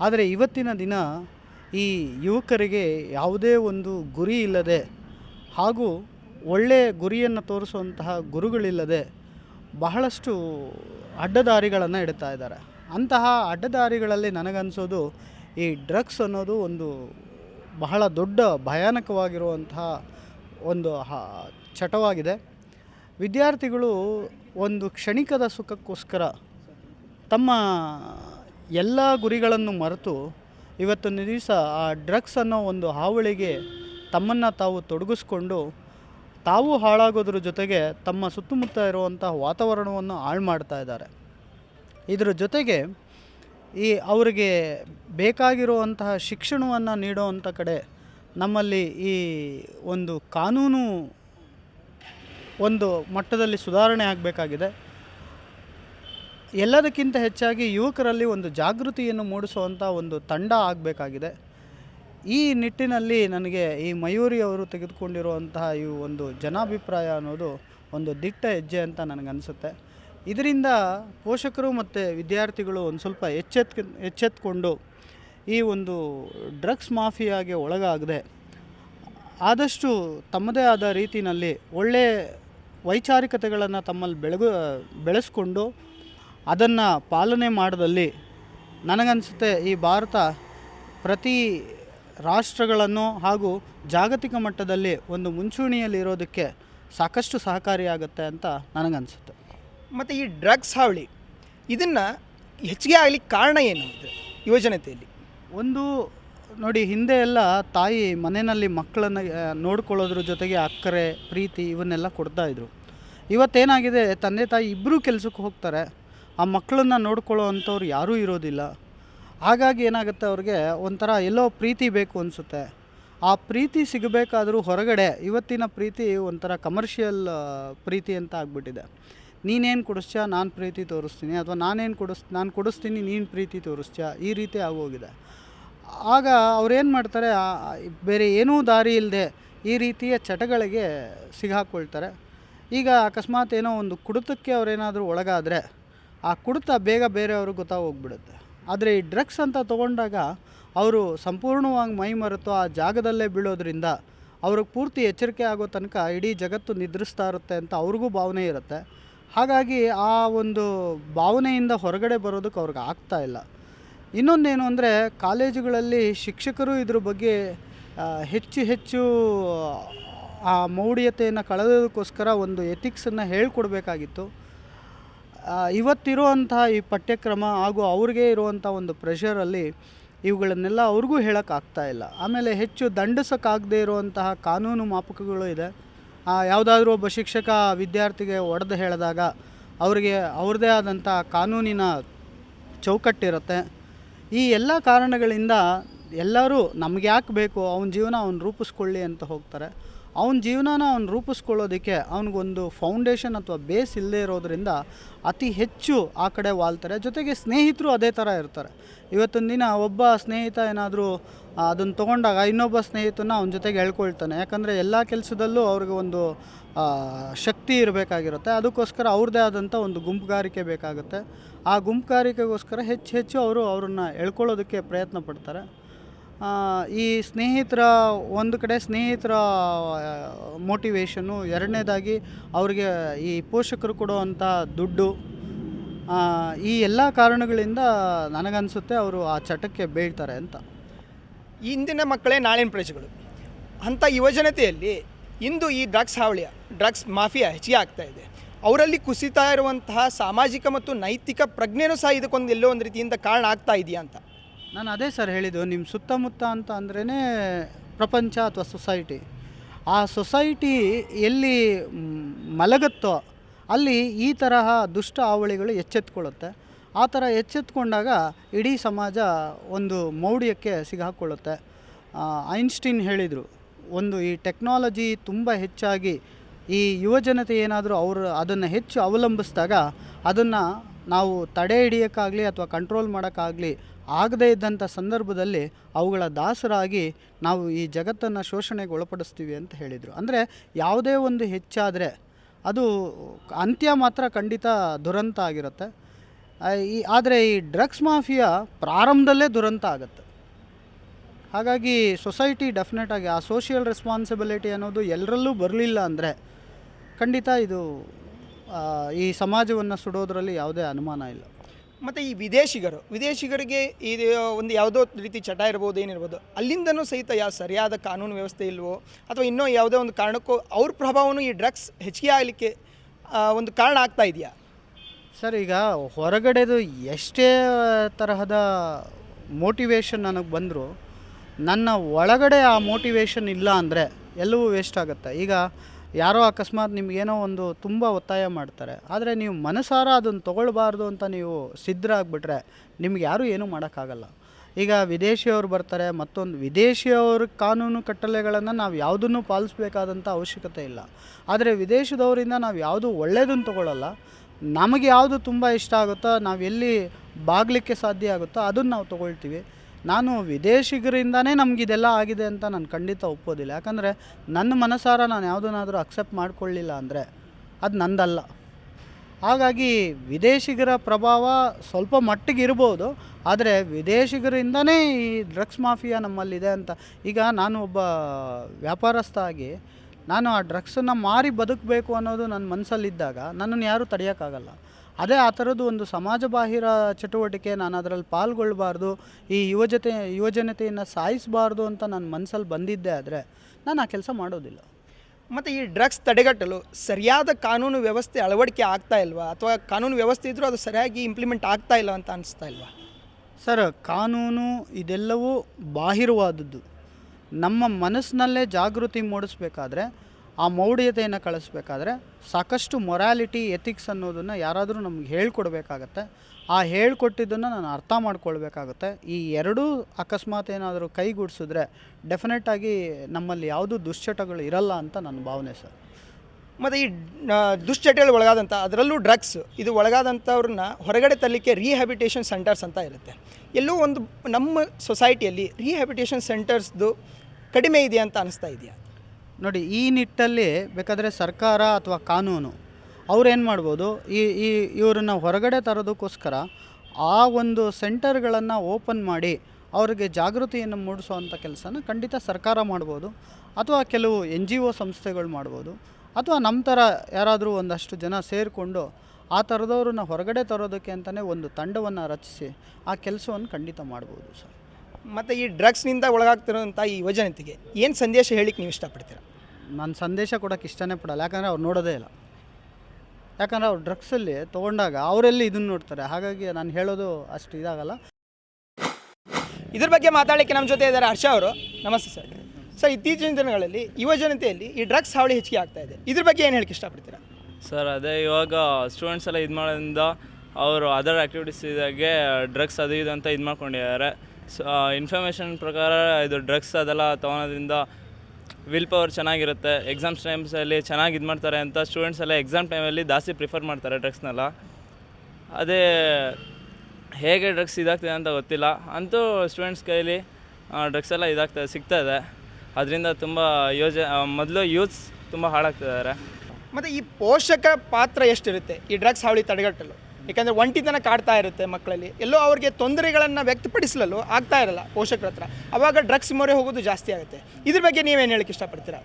ಆದರೆ ಇವತ್ತಿನ ದಿನ ಈ ಯುವಕರಿಗೆ ಯಾವುದೇ ಒಂದು ಗುರಿ ಇಲ್ಲದೆ ಹಾಗೂ ಒಳ್ಳೆಯ ಗುರಿಯನ್ನು ತೋರಿಸುವಂತಹ ಗುರುಗಳಿಲ್ಲದೆ ಬಹಳಷ್ಟು ಅಡ್ಡದಾರಿಗಳನ್ನು ಇಡ್ತಾ ಇದ್ದಾರೆ. ಅಂತಹ ಅಡ್ಡದಾರಿಗಳಲ್ಲಿ ನನಗನ್ಸೋದು ಈ ಡ್ರಗ್ಸ್ ಅನ್ನೋದು ಒಂದು ಬಹಳ ದೊಡ್ಡ ಭಯಾನಕವಾಗಿರುವಂತಹ ಒಂದು ಚಟವಾಗಿದೆ. ವಿದ್ಯಾರ್ಥಿಗಳು ಒಂದು ಕ್ಷಣಿಕದ ಸುಖಕ್ಕೋಸ್ಕರ ತಮ್ಮ ಎಲ್ಲ ಗುರಿಗಳನ್ನು ಮರೆತು ಇವತ್ತೊಂದು ದಿವಸ ಆ ಡ್ರಗ್ಸ್ ಅನ್ನೋ ಒಂದು ಹಾವಳಿಗೆ ತಮ್ಮನ್ನು ತಾವು ತೊಡಗಿಸ್ಕೊಂಡು ತಾವು ಹಾಳಾಗೋದ್ರ ಜೊತೆಗೆ ತಮ್ಮ ಸುತ್ತಮುತ್ತ ಇರುವಂಥ ವಾತಾವರಣವನ್ನು ಹಾಳು ಮಾಡ್ತಾ ಇದ್ದಾರೆ. ಇದರ ಜೊತೆಗೆ ಈ ಅವರಿಗೆ ಬೇಕಾಗಿರುವಂತಹ ಶಿಕ್ಷಣವನ್ನು ನೀಡುವಂಥ ಕಡೆ ನಮ್ಮಲ್ಲಿ ಈ ಒಂದು ಕಾನೂನು ಒಂದು ಮಟ್ಟದಲ್ಲಿ ಸುಧಾರಣೆ ಆಗಬೇಕಾಗಿದೆ. ಎಲ್ಲದಕ್ಕಿಂತ ಹೆಚ್ಚಾಗಿ ಯುವಕರಲ್ಲಿ ಒಂದು ಜಾಗೃತಿಯನ್ನು ಮೂಡಿಸುವಂಥ ಒಂದು ತಂಡ ಆಗಬೇಕಾಗಿದೆ. ಈ ನಿಟ್ಟಿನಲ್ಲಿ ನನಗೆ ಈ ಮಯೂರಿ ಅವರು ತೆಗೆದುಕೊಂಡಿರುವಂತಹ ಈ ಒಂದು ಜನಾಭಿಪ್ರಾಯ ಅನ್ನೋದು ಒಂದು ದಿಟ್ಟ ಹೆಜ್ಜೆ ಅಂತ ನನಗನ್ಸುತ್ತೆ. ಇದರಿಂದ ಪೋಷಕರು ಮತ್ತು ವಿದ್ಯಾರ್ಥಿಗಳು ಒಂದು ಸ್ವಲ್ಪ ಎಚ್ಚೆತ್ ಎಚ್ಚೆತ್ಕೊಂಡು ಈ ಒಂದು ಡ್ರಗ್ಸ್ ಮಾಫಿಯಾಗೆ ಒಳಗಾಗದೆ, ಆದಷ್ಟು ತಮ್ಮದೇ ಆದ ರೀತಿಯಲ್ಲಿ ಒಳ್ಳೆಯ ವೈಚಾರಿಕತೆಗಳನ್ನು ತಮ್ಮಲ್ಲಿ ಬೆಳಗು ಬೆಳೆಸ್ಕೊಂಡು ಅದನ್ನು ಪಾಲನೆ ಮಾಡದಲ್ಲಿ ನನಗನ್ಸುತ್ತೆ ಈ ಭಾರತ ಪ್ರತಿ ರಾಷ್ಟ್ರಗಳನ್ನು ಹಾಗೂ ಜಾಗತಿಕ ಮಟ್ಟದಲ್ಲಿ ಒಂದು ಮುಂಚೂಣಿಯಲ್ಲಿ ಇರೋದಕ್ಕೆ ಸಾಕಷ್ಟು ಸಹಕಾರಿಯಾಗುತ್ತೆ ಅಂತ ನನಗನ್ಸುತ್ತೆ. ಮತ್ತು ಈ ಡ್ರಗ್ಸ್ ಹಾವಳಿ ಇದನ್ನು ಹೆಚ್ಚಿಗೆ ಆಗಲಿಕ್ಕೆ ಕಾರಣ ಏನು ಯುವಜನತೆಯಲ್ಲಿ ಒಂದು ನೋಡಿ, ಹಿಂದೆ ಎಲ್ಲ ತಾಯಿ ಮನೆಯಲ್ಲಿ ಮಕ್ಕಳನ್ನು ನೋಡ್ಕೊಳ್ಳೋದ್ರ ಜೊತೆಗೆ ಅಕ್ಕರೆ, ಪ್ರೀತಿ ಇವನ್ನೆಲ್ಲ ಕೊಡ್ತಾ ಇದ್ರು. ಇವತ್ತೇನಾಗಿದೆ, ತಂದೆ ತಾಯಿ ಇಬ್ಬರೂ ಕೆಲಸಕ್ಕೆ ಹೋಗ್ತಾರೆ. ಆ ಮಕ್ಕಳನ್ನ ನೋಡ್ಕೊಳ್ಳೋ ಅಂಥವ್ರು ಯಾರೂ ಇರೋದಿಲ್ಲ. ಹಾಗಾಗಿ ಏನಾಗುತ್ತೆ ಅವ್ರಿಗೆ, ಒಂಥರ ಎಲ್ಲೋ ಪ್ರೀತಿ ಬೇಕು ಅನಿಸುತ್ತೆ. ಆ ಪ್ರೀತಿ ಸಿಗಬೇಕಾದ್ರೂ ಹೊರಗಡೆ, ಇವತ್ತಿನ ಪ್ರೀತಿ ಒಂಥರ ಕಮರ್ಷಿಯಲ್ ಪ್ರೀತಿ ಅಂತ ಆಗ್ಬಿಟ್ಟಿದೆ. ನೀನೇನು ಕೊಡಿಸ್ತೀಯ? ನಾನು ಪ್ರೀತಿ ತೋರಿಸ್ತೀನಿ. ಅಥವಾ ನಾನೇನು ಕೊಡಿಸ್, ನಾನು ಕೊಡಿಸ್ತೀನಿ, ನೀನು ಪ್ರೀತಿ ತೋರಿಸ್ತ್ಯಾ? ಈ ರೀತಿ ಆಗೋಗಿದೆ. ಆಗ ಅವ್ರೇನು ಮಾಡ್ತಾರೆ ಬೇರೆ ಏನೂ ದಾರಿ ಇಲ್ಲದೆ ಈ ರೀತಿಯ ಚಟಗಳಿಗೆ ಸಿಗಾಕೊಳ್ತಾರೆ ಈಗ ಅಕಸ್ಮಾತ್ ಏನೋ ಒಂದು ಕುಡಿತಕ್ಕೆ ಅವರೇನಾದರೂ ಒಳಗಾದರೆ, ಆ ಕುಡಿತ ಬೇಗ ಬೇರೆಯವ್ರಿಗೆ ಗೊತ್ತಾಗೋಗ್ಬಿಡುತ್ತೆ ಆದರೆ ಈ ಡ್ರಗ್ಸ್ ಅಂತ ತೊಗೊಂಡಾಗ ಅವರು ಸಂಪೂರ್ಣವಾಗಿ ಮೈ ಮರೆತು ಆ ಜಾಗದಲ್ಲೇ ಬೀಳೋದ್ರಿಂದ ಅವ್ರಿಗೆ ಪೂರ್ತಿ ಎಚ್ಚರಿಕೆ ಆಗೋ ತನಕ ಇಡೀ ಜಗತ್ತು ನಿದ್ರಿಸ್ತಾ ಇರುತ್ತೆ ಅಂತ ಅವ್ರಿಗೂ ಭಾವನೆ ಇರುತ್ತೆ. ಹಾಗಾಗಿ ಆ ಒಂದು ಭಾವನೆಯಿಂದ ಹೊರಗಡೆ ಬರೋದಕ್ಕೆ ಅವ್ರಿಗೆ ಆಗ್ತಾ ಇಲ್ಲ. ಇನ್ನೊಂದೇನು ಅಂದರೆ ಕಾಲೇಜುಗಳಲ್ಲಿ ಶಿಕ್ಷಕರು ಇದ್ರ ಬಗ್ಗೆ ಹೆಚ್ಚು ಹೆಚ್ಚು, ಆ, ಮೌಢ್ಯತೆಯನ್ನು ಕಳೆದೋದಕ್ಕೋಸ್ಕರ ಒಂದು ಎಥಿಕ್ಸನ್ನು ಹೇಳ್ಕೊಡ್ಬೇಕಾಗಿತ್ತು. ಇವತ್ತಿರುವಂಥ ಈ ಪಠ್ಯಕ್ರಮ ಹಾಗೂ ಅವ್ರಿಗೆ ಇರುವಂಥ ಒಂದು ಪ್ರೆಷರಲ್ಲಿ ಇವುಗಳನ್ನೆಲ್ಲ ಅವ್ರಿಗೂ ಹೇಳೋಕ್ಕಾಗ್ತಾ ಇಲ್ಲ. ಆಮೇಲೆ ಹೆಚ್ಚು ದಂಡಿಸೋಕ್ಕಾಗದೇ ಇರುವಂತಹ ಕಾನೂನು ಮಾಪಕಗಳು ಇದೆ. ಯಾವುದಾದ್ರೂ ಒಬ್ಬ ಶಿಕ್ಷಕ ವಿದ್ಯಾರ್ಥಿಗೆ ಒಡೆದು ಹೇಳಿದಾಗ ಅವರಿಗೆ ಅವ್ರದ್ದೇ ಆದಂಥ ಕಾನೂನಿನ ಚೌಕಟ್ಟಿರುತ್ತೆ. ಈ ಎಲ್ಲ ಕಾರಣಗಳಿಂದ ಎಲ್ಲರೂ ನಮ್ಗೆ ಯಾಕೆ ಬೇಕು? ಅವನ ಜೀವನ ಅವ್ನು ರೂಪಿಸ್ಕೊಳ್ಳಿ ಅಂತ ಹೋಗ್ತಾರೆ. ಅವನ ಜೀವನನ ಅವ್ನು ರೂಪಿಸ್ಕೊಳ್ಳೋದಕ್ಕೆ ಅವನಿಗೊಂದು ಫೌಂಡೇಶನ್ ಅಥವಾ ಬೇಸ್ ಇಲ್ಲದೆ ಇರೋದರಿಂದ ಅತಿ ಹೆಚ್ಚು ಆ ಕಡೆ ವಾಲ್ತಾರೆ. ಜೊತೆಗೆ ಸ್ನೇಹಿತರು ಅದೇ ಥರ ಇರ್ತಾರೆ. ಇವತ್ತೊಂದು ದಿನ ಒಬ್ಬ ಸ್ನೇಹಿತ ಏನಾದರೂ ಅದನ್ನು ತೊಗೊಂಡಾಗ ಇನ್ನೊಬ್ಬ ಸ್ನೇಹಿತನ ಅವನ ಜೊತೆಗೆ ಹೇಳ್ಕೊಳ್ತಾನೆ ಯಾಕಂದರೆ ಎಲ್ಲ ಕೆಲಸದಲ್ಲೂ ಅವ್ರಿಗೆ ಒಂದು ಶಕ್ತಿ ಇರಬೇಕಾಗಿರುತ್ತೆ. ಅದಕ್ಕೋಸ್ಕರ ಅವ್ರದ್ದೇ ಆದಂಥ ಒಂದು ಗುಂಪುಗಾರಿಕೆ ಬೇಕಾಗುತ್ತೆ. ಆ ಗುಂಪುಗಾರಿಕೆಗೋಸ್ಕರ ಹೆಚ್ಚು ಹೆಚ್ಚು ಅವರು ಅವ್ರನ್ನ ಎಳ್ಕೊಳ್ಳೋದಕ್ಕೆ ಪ್ರಯತ್ನ ಪಡ್ತಾರೆ. ಈ ಸ್ನೇಹಿತರ, ಒಂದು ಕಡೆ ಸ್ನೇಹಿತರ ಮೋಟಿವೇಶನ್ನು ಎರಡನೇದಾಗಿ ಅವರಿಗೆ ಈ ಪೋಷಕರು ಕೊಡುವಂಥ ದುಡ್ಡು ಈ ಎಲ್ಲ ಕಾರಣಗಳಿಂದ ನನಗನ್ಸುತ್ತೆ ಅವರು ಆ ಚಟಕ್ಕೆ ಬೀಳ್ತಾರೆ ಅಂತ. ಇಂದಿನ ಮಕ್ಕಳೇ ನಾಳಿನ ಪ್ರಜೆಗಳು. ಅಂಥ ಯುವಜನತೆಯಲ್ಲಿ ಇಂದು ಈ ಡ್ರಗ್ಸ್ ಹಾವಳಿಯ, ಡ್ರಗ್ಸ್ ಮಾಫಿಯಾ ಹೆಚ್ಚಿಗೆ ಆಗ್ತಾ ಇದೆ. ಅವರಲ್ಲಿ ಕುಸಿತಾ ಇರುವಂತಹ ಸಾಮಾಜಿಕ ಮತ್ತು ನೈತಿಕ ಪ್ರಜ್ಞೆನೂ ಸಹ ಇದಕ್ಕೊಂದು ಎಲ್ಲೋ ಒಂದು ರೀತಿಯಿಂದ ಕಾರಣ ಆಗ್ತಾ ಇದೆಯಾ ಅಂತ? ನಾನು ಅದೇ ಸರ್ ಹೇಳಿದ್ದು ನಿಮ್ಮ ಸುತ್ತಮುತ್ತ ಅಂತ ಅಂದ್ರೇ ಪ್ರಪಂಚ ಅಥವಾ ಸೊಸೈಟಿ. ಆ ಸೊಸೈಟಿ ಎಲ್ಲಿ ಮಲಗತ್ತೋ ಅಲ್ಲಿ ಈ ತರಹ ದುಷ್ಟ ಹಾವಳಿಗಳು ಎಚ್ಚೆತ್ಕೊಳ್ಳುತ್ತೆ ಆ ಥರ ಎಚ್ಚೆತ್ಕೊಂಡಾಗ ಇಡೀ ಸಮಾಜ ಒಂದು ಮೌಢ್ಯಕ್ಕೆ ಸಿಗಾಕೊಳ್ಳುತ್ತೆ. ಐನ್ಸ್ಟೀನ್ ಹೇಳಿದರು, ಒಂದು ಈ ಟೆಕ್ನಾಲಜಿ ತುಂಬ ಹೆಚ್ಚಾಗಿ ಈ ಯುವಜನತೆ ಏನಾದರೂ ಅವರು ಅದನ್ನು ಹೆಚ್ಚು ಅವಲಂಬಿಸಿದಾಗ ಅದನ್ನು ನಾವು ತಡೆ ಹಿಡಿಯೋಕ್ಕಾಗಲಿ ಅಥವಾ ಕಂಟ್ರೋಲ್ ಮಾಡೋಕ್ಕಾಗಲಿ ಆಗದೇ ಇದ್ದಂಥ ಸಂದರ್ಭದಲ್ಲಿ ಅವುಗಳ ದಾಸರಾಗಿ ನಾವು ಈ ಜಗತ್ತನ್ನು ಶೋಷಣೆಗೆ ಒಳಪಡಿಸ್ತೀವಿ ಅಂತ ಹೇಳಿದರು. ಅಂದರೆ ಯಾವುದೇ ಒಂದು ಹೆಚ್ಚಾದರೆ ಅದು ಅಂತ್ಯ ಮಾತ್ರ ಖಂಡಿತ ದುರಂತ ಆಗಿರುತ್ತೆ. ಈ, ಆದರೆ ಈ ಡ್ರಗ್ಸ್ ಮಾಫಿಯಾ ಪ್ರಾರಂಭದಲ್ಲೇ ದುರಂತ ಆಗುತ್ತೆ. ಹಾಗಾಗಿ ಸೊಸೈಟಿ ಡೆಫಿನೆಟಾಗಿ ಆ ಸೋಷಿಯಲ್ ರೆಸ್ಪಾನ್ಸಿಬಿಲಿಟಿ ಅನ್ನೋದು ಎಲ್ಲರಲ್ಲೂ ಬರಲಿಲ್ಲ ಅಂದರೆ ಖಂಡಿತ ಇದು ಈ ಸಮಾಜವನ್ನು ಸುಡೋದರಲ್ಲಿ ಯಾವುದೇ ಅನುಮಾನ ಇಲ್ಲ. ಮತ್ತು ಈ ವಿದೇಶಿಗರು, ವಿದೇಶಿಗರಿಗೆ ಇದು ಒಂದು ಯಾವುದೋ ರೀತಿ ಚಟ ಇರ್ಬೋದು, ಏನಿರ್ಬೋದು, ಅಲ್ಲಿಂದನೂ ಸಹಿತ ಯಾವ ಸರಿಯಾದ ಕಾನೂನು ವ್ಯವಸ್ಥೆ ಇಲ್ವೋ, ಅಥವಾ ಇನ್ನೂ ಯಾವುದೋ ಒಂದು ಕಾರಣಕ್ಕೂ ಅವ್ರ ಪ್ರಭಾವವೂ ಈ ಡ್ರಗ್ಸ್ ಹೆಚ್ಚಿಗೆ ಆಗಲಿಕ್ಕೆ ಒಂದು ಕಾರಣ ಆಗ್ತಾ ಇದೆಯಾ? ಸರ್, ಈಗ ಹೊರಗಡೆದು ಎಷ್ಟೇ ತರಹದ ಮೋಟಿವೇಶನ್ ನನಗೆ ಬಂದರೂ, ನನ್ನ ಒಳಗಡೆ ಆ ಮೋಟಿವೇಶನ್ ಇಲ್ಲ ಅಂದರೆ ಎಲ್ಲವೂ ವೇಸ್ಟ್ ಆಗುತ್ತೆ. ಈಗ ಯಾರೋ ಅಕಸ್ಮಾತ್ ನಿಮಗೇನೋ ಒಂದು ತುಂಬ ಒತ್ತಾಯ ಮಾಡ್ತಾರೆ. ಆದರೆ ನೀವು ಮನಸಾರ ಅದನ್ನು ತೊಗೊಳ್ಬಾರ್ದು ಅಂತ ನೀವು ಸಿದ್ಧರಾಗ್ಬಿಟ್ರೆ ನಿಮ್ಗೆ ಯಾರೂ ಏನೂ ಮಾಡೋಕ್ಕಾಗಲ್ಲ. ಈಗ ವಿದೇಶಿಯವರು ಬರ್ತಾರೆ, ಮತ್ತೊಂದು ವಿದೇಶಿಯವ್ರ ಕಾನೂನು ಕಟ್ಟಲೆಗಳನ್ನು ನಾವು ಯಾವುದನ್ನು ಪಾಲಿಸಬೇಕಾದಂಥ ಅವಶ್ಯಕತೆ ಇಲ್ಲ. ಆದರೆ ವಿದೇಶದವರಿಂದ ನಾವು ಯಾವುದು ಒಳ್ಳೆಯದನ್ನು ತೊಗೊಳ್ಳಲ್ಲ ನಮಗೆ ಯಾವುದು ತುಂಬ ಇಷ್ಟ ಆಗುತ್ತೋ, ನಾವು ಎಲ್ಲಿ ಬಾಗಲಿಕ್ಕೆ ಸಾಧ್ಯ ಆಗುತ್ತೋ ಅದನ್ನು ನಾವು ತೊಗೊಳ್ತೀವಿ. ನಾನು ವಿದೇಶಿಗರಿಂದನೇ ನಮಗಿದೆಲ್ಲ ಆಗಿದೆ ಅಂತ ನಾನು ಖಂಡಿತ ಒಪ್ಪೋದಿಲ್ಲ. ಯಾಕಂದರೆ ನನ್ನ ಮನಸಾರ ನಾನು ಯಾವುದನ್ನಾದರೂ ಅಕ್ಸೆಪ್ಟ್ ಮಾಡಿಕೊಳ್ಳಿಲ್ಲ ಅಂದರೆ ಅದು ನಂದಲ್ಲ. ಹಾಗಾಗಿ ವಿದೇಶಿಗರ ಪ್ರಭಾವ ಸ್ವಲ್ಪ ಮಟ್ಟಿಗೆ ಇರ್ಬೋದು, ಆದರೆ ವಿದೇಶಿಗರಿಂದನೇ ಈ ಡ್ರಗ್ಸ್ ಮಾಫಿಯಾ ನಮ್ಮಲ್ಲಿದೆ ಅಂತ. ಈಗ ನಾನು ಒಬ್ಬ ವ್ಯಾಪಾರಸ್ಥ ಆಗಿ ನಾನು ಆ ಡ್ರಗ್ಸನ್ನು ಮಾರಿ ಬದುಕಬೇಕು ಅನ್ನೋದು ನನ್ನ ಮನಸ್ಸಲ್ಲಿದ್ದಾಗ ನನ್ನನ್ನು ಯಾರೂ ತಡೆಯೋಕ್ಕಾಗಲ್ಲ. ಅದೇ ಆ ಥರದ್ದು ಒಂದು ಸಮಾಜ ಬಾಹಿರ ಚಟುವಟಿಕೆ ನಾನು ಅದರಲ್ಲಿ ಪಾಲ್ಗೊಳ್ಬಾರ್ದು ಈ ಯುವಜತೆ ಯುವಜನತೆಯನ್ನು ಸಾಯಿಸಬಾರ್ದು ಅಂತ ನನ್ನ ಮನಸ್ಸಲ್ಲಿ ಬಂದಿದ್ದೆ ಆದರೆ ನಾನು ಆ ಕೆಲಸ ಮಾಡೋದಿಲ್ಲ. ಮತ್ತು ಈ ಡ್ರಗ್ಸ್ ತಡೆಗಟ್ಟಲು ಸರಿಯಾದ ಕಾನೂನು ವ್ಯವಸ್ಥೆ ಅಳವಡಿಕೆ ಆಗ್ತಾ ಇಲ್ವಾ? ಅಥವಾ ಕಾನೂನು ವ್ಯವಸ್ಥೆ ಇದ್ದರೂ ಅದು ಸರಿಯಾಗಿ ಇಂಪ್ಲಿಮೆಂಟ್ ಆಗ್ತಾ ಇಲ್ಲ ಅಂತ ಅನಿಸ್ತಾ ಇಲ್ವಾ? ಸರ್ ಕಾನೂನು ಇದೆಲ್ಲವೂ ಬಾಹಿರವಾದದ್ದು. ನಮ್ಮ ಮನಸ್ಸಿನಲ್ಲೇ ಜಾಗೃತಿ ಮೂಡಿಸ್ಬೇಕಾದ್ರೆ, ಆ ಮೌಢ್ಯತೆಯನ್ನು ಕಳಿಸ್ಬೇಕಾದ್ರೆ ಸಾಕಷ್ಟು ಮೊರ್ಯಾಲಿಟಿ ಎಥಿಕ್ಸ್ ಅನ್ನೋದನ್ನು ಯಾರಾದರೂ ನಮ್ಗೆ ಹೇಳ್ಕೊಡ್ಬೇಕಾಗತ್ತೆ. ಆ ಹೇಳ್ಕೊಟ್ಟಿದ್ದನ್ನು ನಾನು ಅರ್ಥ ಮಾಡ್ಕೊಳ್ಬೇಕಾಗುತ್ತೆ. ಈ ಎರಡೂ ಅಕಸ್ಮಾತ್ ಏನಾದರೂ ಕೈಗೂಡಿಸಿದ್ರೆ ಡೆಫಿನೆಟಾಗಿ ನಮ್ಮಲ್ಲಿ ಯಾವುದೂ ದುಶ್ಚಟಗಳು ಇರಲ್ಲ ಅಂತ ನನ್ನ ಭಾವನೆ ಸರ್. ಮತ್ತು ಈ ದುಶ್ಚಟಗಳು ಒಳಗಾದಂಥ, ಅದರಲ್ಲೂ ಡ್ರಗ್ಸ್ ಇದು ಒಳಗಾದಂಥವ್ರನ್ನ ಹೊರಗಡೆ ತರಲಿಕ್ಕೆ ರಿಹ್ಯಾಬಿಟೇಷನ್ ಸೆಂಟರ್ಸ್ ಅಂತ ಇರುತ್ತೆ. ಎಲ್ಲೋ ಒಂದು ನಮ್ಮ ಸೊಸೈಟಿಯಲ್ಲಿ ರಿಹ್ಯಾಬಿಟೇಷನ್ ಸೆಂಟರ್ಸ್ದು ಕಡಿಮೆ ಇದೆ ಅಂತ ಅನಿಸ್ತಾ ಇದೆಯಾ? ನೋಡಿ, ಈ ನಿಟ್ಟಲ್ಲಿ ಬೇಕಾದರೆ ಸರ್ಕಾರ ಅಥವಾ ಕಾನೂನು ಅವ್ರೇನು ಮಾಡ್ಬೋದು, ಈ ಈ ಇವ್ರನ್ನ ಹೊರಗಡೆ ತರೋದಕ್ಕೋಸ್ಕರ ಆ ಒಂದು ಸೆಂಟರ್ಗಳನ್ನು ಓಪನ್ ಮಾಡಿ ಅವ್ರಿಗೆ ಜಾಗೃತಿಯನ್ನು ಮೂಡಿಸುವಂಥ ಕೆಲಸನ ಖಂಡಿತ ಸರ್ಕಾರ ಮಾಡ್ಬೋದು, ಅಥವಾ ಕೆಲವು ಎನ್ ಜಿ ಒ ಸಂಸ್ಥೆಗಳು ಮಾಡ್ಬೋದು, ಅಥವಾ ನಮ್ಮ ಥರ ಯಾರಾದರೂ ಒಂದಷ್ಟು ಜನ ಸೇರಿಕೊಂಡು ಆ ಥರದವ್ರನ್ನ ಹೊರಗಡೆ ತರೋದಕ್ಕೆ ಅಂತಲೇ ಒಂದು ತಂಡವನ್ನು ರಚಿಸಿ ಆ ಕೆಲಸವನ್ನು ಖಂಡಿತ ಮಾಡ್ಬೋದು ಸರ್. ಮತ್ತು ಈ ಡ್ರಗ್ಸ್ನಿಂದ ಒಳಗಾಗ್ತಿರೋಂಥ ಈ ಯುವಜನತೆಗೆ ಏನು ಸಂದೇಶ ಹೇಳಿಕ್ಕೆ ನೀವು ಇಷ್ಟಪಡ್ತೀರಾ? ನಾನು ಸಂದೇಶ ಕೊಡೋಕ್ಕೆ ಇಷ್ಟನೇ ಪಡಲ್ಲ. ಯಾಕಂದರೆ ಅವ್ರು ನೋಡೋದೇ ಇಲ್ಲ. ಯಾಕಂದರೆ ಅವ್ರು ಡ್ರಗ್ಸಲ್ಲಿ ತೊಗೊಂಡಾಗ ಅವರೆಲ್ಲಿ ಇದನ್ನು ನೋಡ್ತಾರೆ. ಹಾಗಾಗಿ ನಾನು ಹೇಳೋದು ಅಷ್ಟು ಇದಾಗಲ್ಲ. ಇದ್ರ ಬಗ್ಗೆ ಮಾತಾಡಲಿಕ್ಕೆ ನಮ್ಮ ಜೊತೆ ಇದ್ದಾರೆ ಹರ್ಷ ಅವರು. ನಮಸ್ತೆ ಸರ್. ಸರ್ ಇತ್ತೀಚಿನ ದಿನಗಳಲ್ಲಿ ಯುವಜನತೆಯಲ್ಲಿ ಈ ಡ್ರಗ್ಸ್ ಹಾವಳಿ ಹೆಚ್ಚಿಗೆ ಆಗ್ತಾ ಇದೆ. ಇದ್ರ ಬಗ್ಗೆ ಏನು ಹೇಳಕ್ಕೆ ಇಷ್ಟಪಡ್ತೀರಾ? ಸರ್ ಅದೇ ಇವಾಗ ಸ್ಟೂಡೆಂಟ್ಸ್ ಎಲ್ಲ ಇದು ಮಾಡೋದ್ರಿಂದ ಅವರು ಅದರ್ ಆ್ಯಕ್ಟಿವಿಟೀಸ್ ಇದಾಗೆ ಡ್ರಗ್ಸ್ ಅದು ಇದು ಅಂತ ಇದು ಮಾಡ್ಕೊಂಡಿದ್ದಾರೆ. ಸೊ ಇನ್ಫಾರ್ಮೇಷನ್ ಪ್ರಕಾರ ಇದು ಡ್ರಗ್ಸ್ ಅದೆಲ್ಲ ತೊಗೊಳೋದ್ರಿಂದ ವಿಲ್ ಪವರ್ ಚೆನ್ನಾಗಿರುತ್ತೆ ಎಕ್ಸಾಮ್ಸ್ ಟೈಮ್ಸಲ್ಲಿ ಚೆನ್ನಾಗಿ ಇದು ಮಾಡ್ತಾರೆ ಅಂತ ಸ್ಟೂಡೆಂಟ್ಸ್ ಎಲ್ಲ ಎಕ್ಸಾಮ್ ಟೈಮಲ್ಲಿ ಜಾಸ್ತಿ ಪ್ರಿಫರ್ ಮಾಡ್ತಾರೆ ಡ್ರಗ್ಸ್ನೆಲ್ಲ ಅದೇ ಹೇಗೆ ಡ್ರಗ್ಸ್ ಇದಾಗ್ತಿದೆ ಅಂತ ಗೊತ್ತಿಲ್ಲ. ಅಂತೂ ಸ್ಟೂಡೆಂಟ್ಸ್ ಕೈಲಿ ಡ್ರಗ್ಸ್ ಎಲ್ಲ ಇದಾಗ್ತದೆ, ಸಿಗ್ತಾ ಇದೆ. ಅದರಿಂದ ತುಂಬ ಯೋಜ ಮೊದಲು ಯೂತ್ಸ್ ತುಂಬ ಹಾಳಾಗ್ತಿದ್ದಾರೆ. ಮತ್ತು ಈ ಪೋಷಕ ಪಾತ್ರ ಎಷ್ಟಿರುತ್ತೆ? ಈ ಡ್ರಗ್ಸ್ ಹಾವಳಿ ತಡೆಗಟ್ಟಲು. ಯಾಕಂದರೆ ಒಂಟಿತನ ಕಾಡ್ತಾ ಇರುತ್ತೆ ಮಕ್ಕಳಲ್ಲಿ. ಎಲ್ಲೋ ಅವ್ರಿಗೆ ತೊಂದರೆಗಳನ್ನು ವ್ಯಕ್ತಪಡಿಸಲಲ್ಲೂ ಆಗ್ತಾ ಇರಲ್ಲ ಪೋಷಕರ ಹತ್ರ. ಅವಾಗ ಡ್ರಗ್ಸ್ ಮೊರೆ ಹೋಗೋದು ಜಾಸ್ತಿ ಆಗುತ್ತೆ. ಇದ್ರ ಬಗ್ಗೆ ನೀವೇನು ಹೇಳಕ್ಕೆ ಇಷ್ಟಪಡ್ತೀರಾ?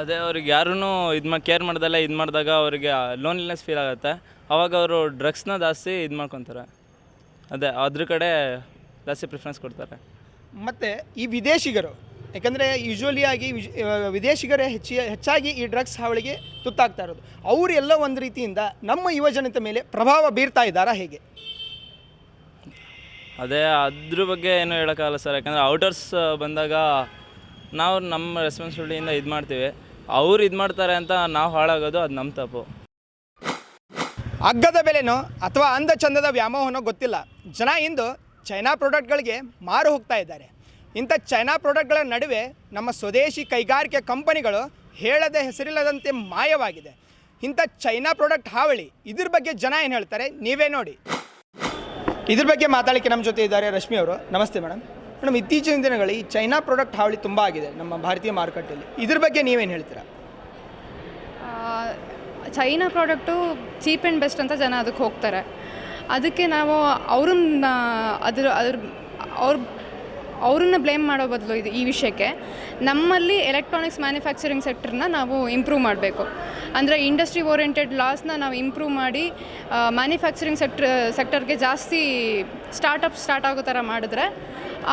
ಅದೇ ಅವ್ರಿಗೆ ಯಾರೂ ಇದು ಮಾ ಕೇರ್ ಮಾಡ್ದಲ್ಲ ಇದು ಮಾಡಿದಾಗ ಅವರಿಗೆ ಲೋನ್ಲಿನೆಸ್ ಫೀಲ್ ಆಗುತ್ತೆ. ಅವಾಗ ಅವರು ಡ್ರಗ್ಸ್ನ ಜಾಸ್ತಿ ಇದು ಮಾಡ್ಕೊತಾರೆ. ಅದೇ ಅದ್ರ ಕಡೆ ಜಾಸ್ತಿ ಪ್ರಿಫರೆನ್ಸ್ ಕೊಡ್ತಾರೆ. ಮತ್ತು ಈ ವಿದೇಶಿಗರು ಯಾಕಂದರೆ ಯೂಶ್ವಲಿ ಆಗಿ ವಿದೇಶಿಗರೇ ಹೆಚ್ಚಿ ಹೆಚ್ಚಾಗಿ ಈ ಡ್ರಗ್ಸ್ ಹಾವಳಿಗೆ ತುತ್ತಾಗ್ತಾ ಇರೋದು. ಅವರೆಲ್ಲ ಒಂದು ರೀತಿಯಿಂದ ನಮ್ಮ ಯುವಜನತೆ ಮೇಲೆ ಪ್ರಭಾವ ಬೀರ್ತಾ ಇದ್ದಾರಾ ಹೇಗೆ? ಅದೇ ಅದ್ರ ಬಗ್ಗೆ ಏನು ಹೇಳೋಕ್ಕಾಗಲ್ಲ ಸರ್ ಯಾಕಂದರೆ ಔಟರ್ಸ್ ಬಂದಾಗ ನಾವು ನಮ್ಮ ರೆಸ್ಪಾನ್ಸಿಬಿಲಿಟಿಯಿಂದ ಇದು ಮಾಡ್ತೀವಿ. ಅವ್ರು ಇದು ಮಾಡ್ತಾರೆ ಅಂತ ನಾವು ಹಾಳಾಗೋದು ಅದು ನಮ್ಮ ತಪ್ಪು. ಅಗ್ಗದ ಬೆಲೆನೋ ಅಥವಾ ಅಂದ ಚಂದದ ವ್ಯಾಮೋಹನೋ ಗೊತ್ತಿಲ್ಲ. ಜನ ಇಂದು ಚೈನಾ ಪ್ರಾಡಕ್ಟ್ಗಳಿಗೆ ಮಾರು ಹೋಗ್ತಾ ಇದ್ದಾರೆ. ಇಂಥ ಚೈನಾ ಪ್ರಾಡಕ್ಟ್ಗಳ ನಡುವೆ ನಮ್ಮ ಸ್ವದೇಶಿ ಕೈಗಾರಿಕೆ ಕಂಪನಿಗಳು ಹೇಳದೆ ಹೆಸರಿಲ್ಲದಂತೆ ಮಾಯವಾಗಿದೆ. ಇಂಥ ಚೈನಾ ಪ್ರಾಡಕ್ಟ್ ಹಾವಳಿ ಇದ್ರ ಬಗ್ಗೆ ಜನ ಏನು ಹೇಳ್ತಾರೆ ನೀವೇ ನೋಡಿ. ಇದ್ರ ಬಗ್ಗೆ ಮಾತಾಡಲಿಕ್ಕೆ ನಮ್ಮ ಜೊತೆ ಇದ್ದಾರೆ ರಶ್ಮಿ ಅವರು. ನಮಸ್ತೆ ಮೇಡಮ್. ಮೇಡಮ್, ಇತ್ತೀಚಿನ ದಿನಗಳಲ್ಲಿ ಈ ಚೈನಾ ಪ್ರಾಡಕ್ಟ್ ಹಾವಳಿ ತುಂಬ ಆಗಿದೆ ನಮ್ಮ ಭಾರತೀಯ ಮಾರುಕಟ್ಟೆಯಲ್ಲಿ. ಇದ್ರ ಬಗ್ಗೆ ನೀವೇನು ಹೇಳ್ತೀರಾ? China product cheap and best ಅಂತ ಜನ ಅದಕ್ಕೆ ಹೋಗ್ತಾರೆ. ಅದಕ್ಕೆ ನಾವು ಅವ್ರನ್ನ, ಅದ್ರ ಅದ್ರ, ಅವ್ರ ಅವ್ರನ್ನ ಬ್ಲೇಮ್ ಮಾಡೋ ಬದಲು ಇದು ಈ ವಿಷಯಕ್ಕೆ. ನಮ್ಮಲ್ಲಿ ಎಲೆಕ್ಟ್ರಾನಿಕ್ಸ್ ಮ್ಯಾನುಫ್ಯಾಕ್ಚರಿಂಗ್ ಸೆಕ್ಟರ್ನ ನಾವು ಇಂಪ್ರೂವ್ ಮಾಡಬೇಕು. ಅಂದರೆ ಇಂಡಸ್ಟ್ರಿ ಓರಿಯೆಂಟೆಡ್ ಲಾಸ್ನ ನಾವು ಇಂಪ್ರೂವ್ ಮಾಡಿ ಮ್ಯಾನುಫ್ಯಾಕ್ಚರಿಂಗ್ ಸೆಕ್ಟರ್ ಸೆಕ್ಟರ್ಗೆ ಜಾಸ್ತಿ ಸ್ಟಾರ್ಟಪ್ ಸ್ಟಾರ್ಟ್ ಆಗೋ ಥರ ಮಾಡಿದ್ರೆ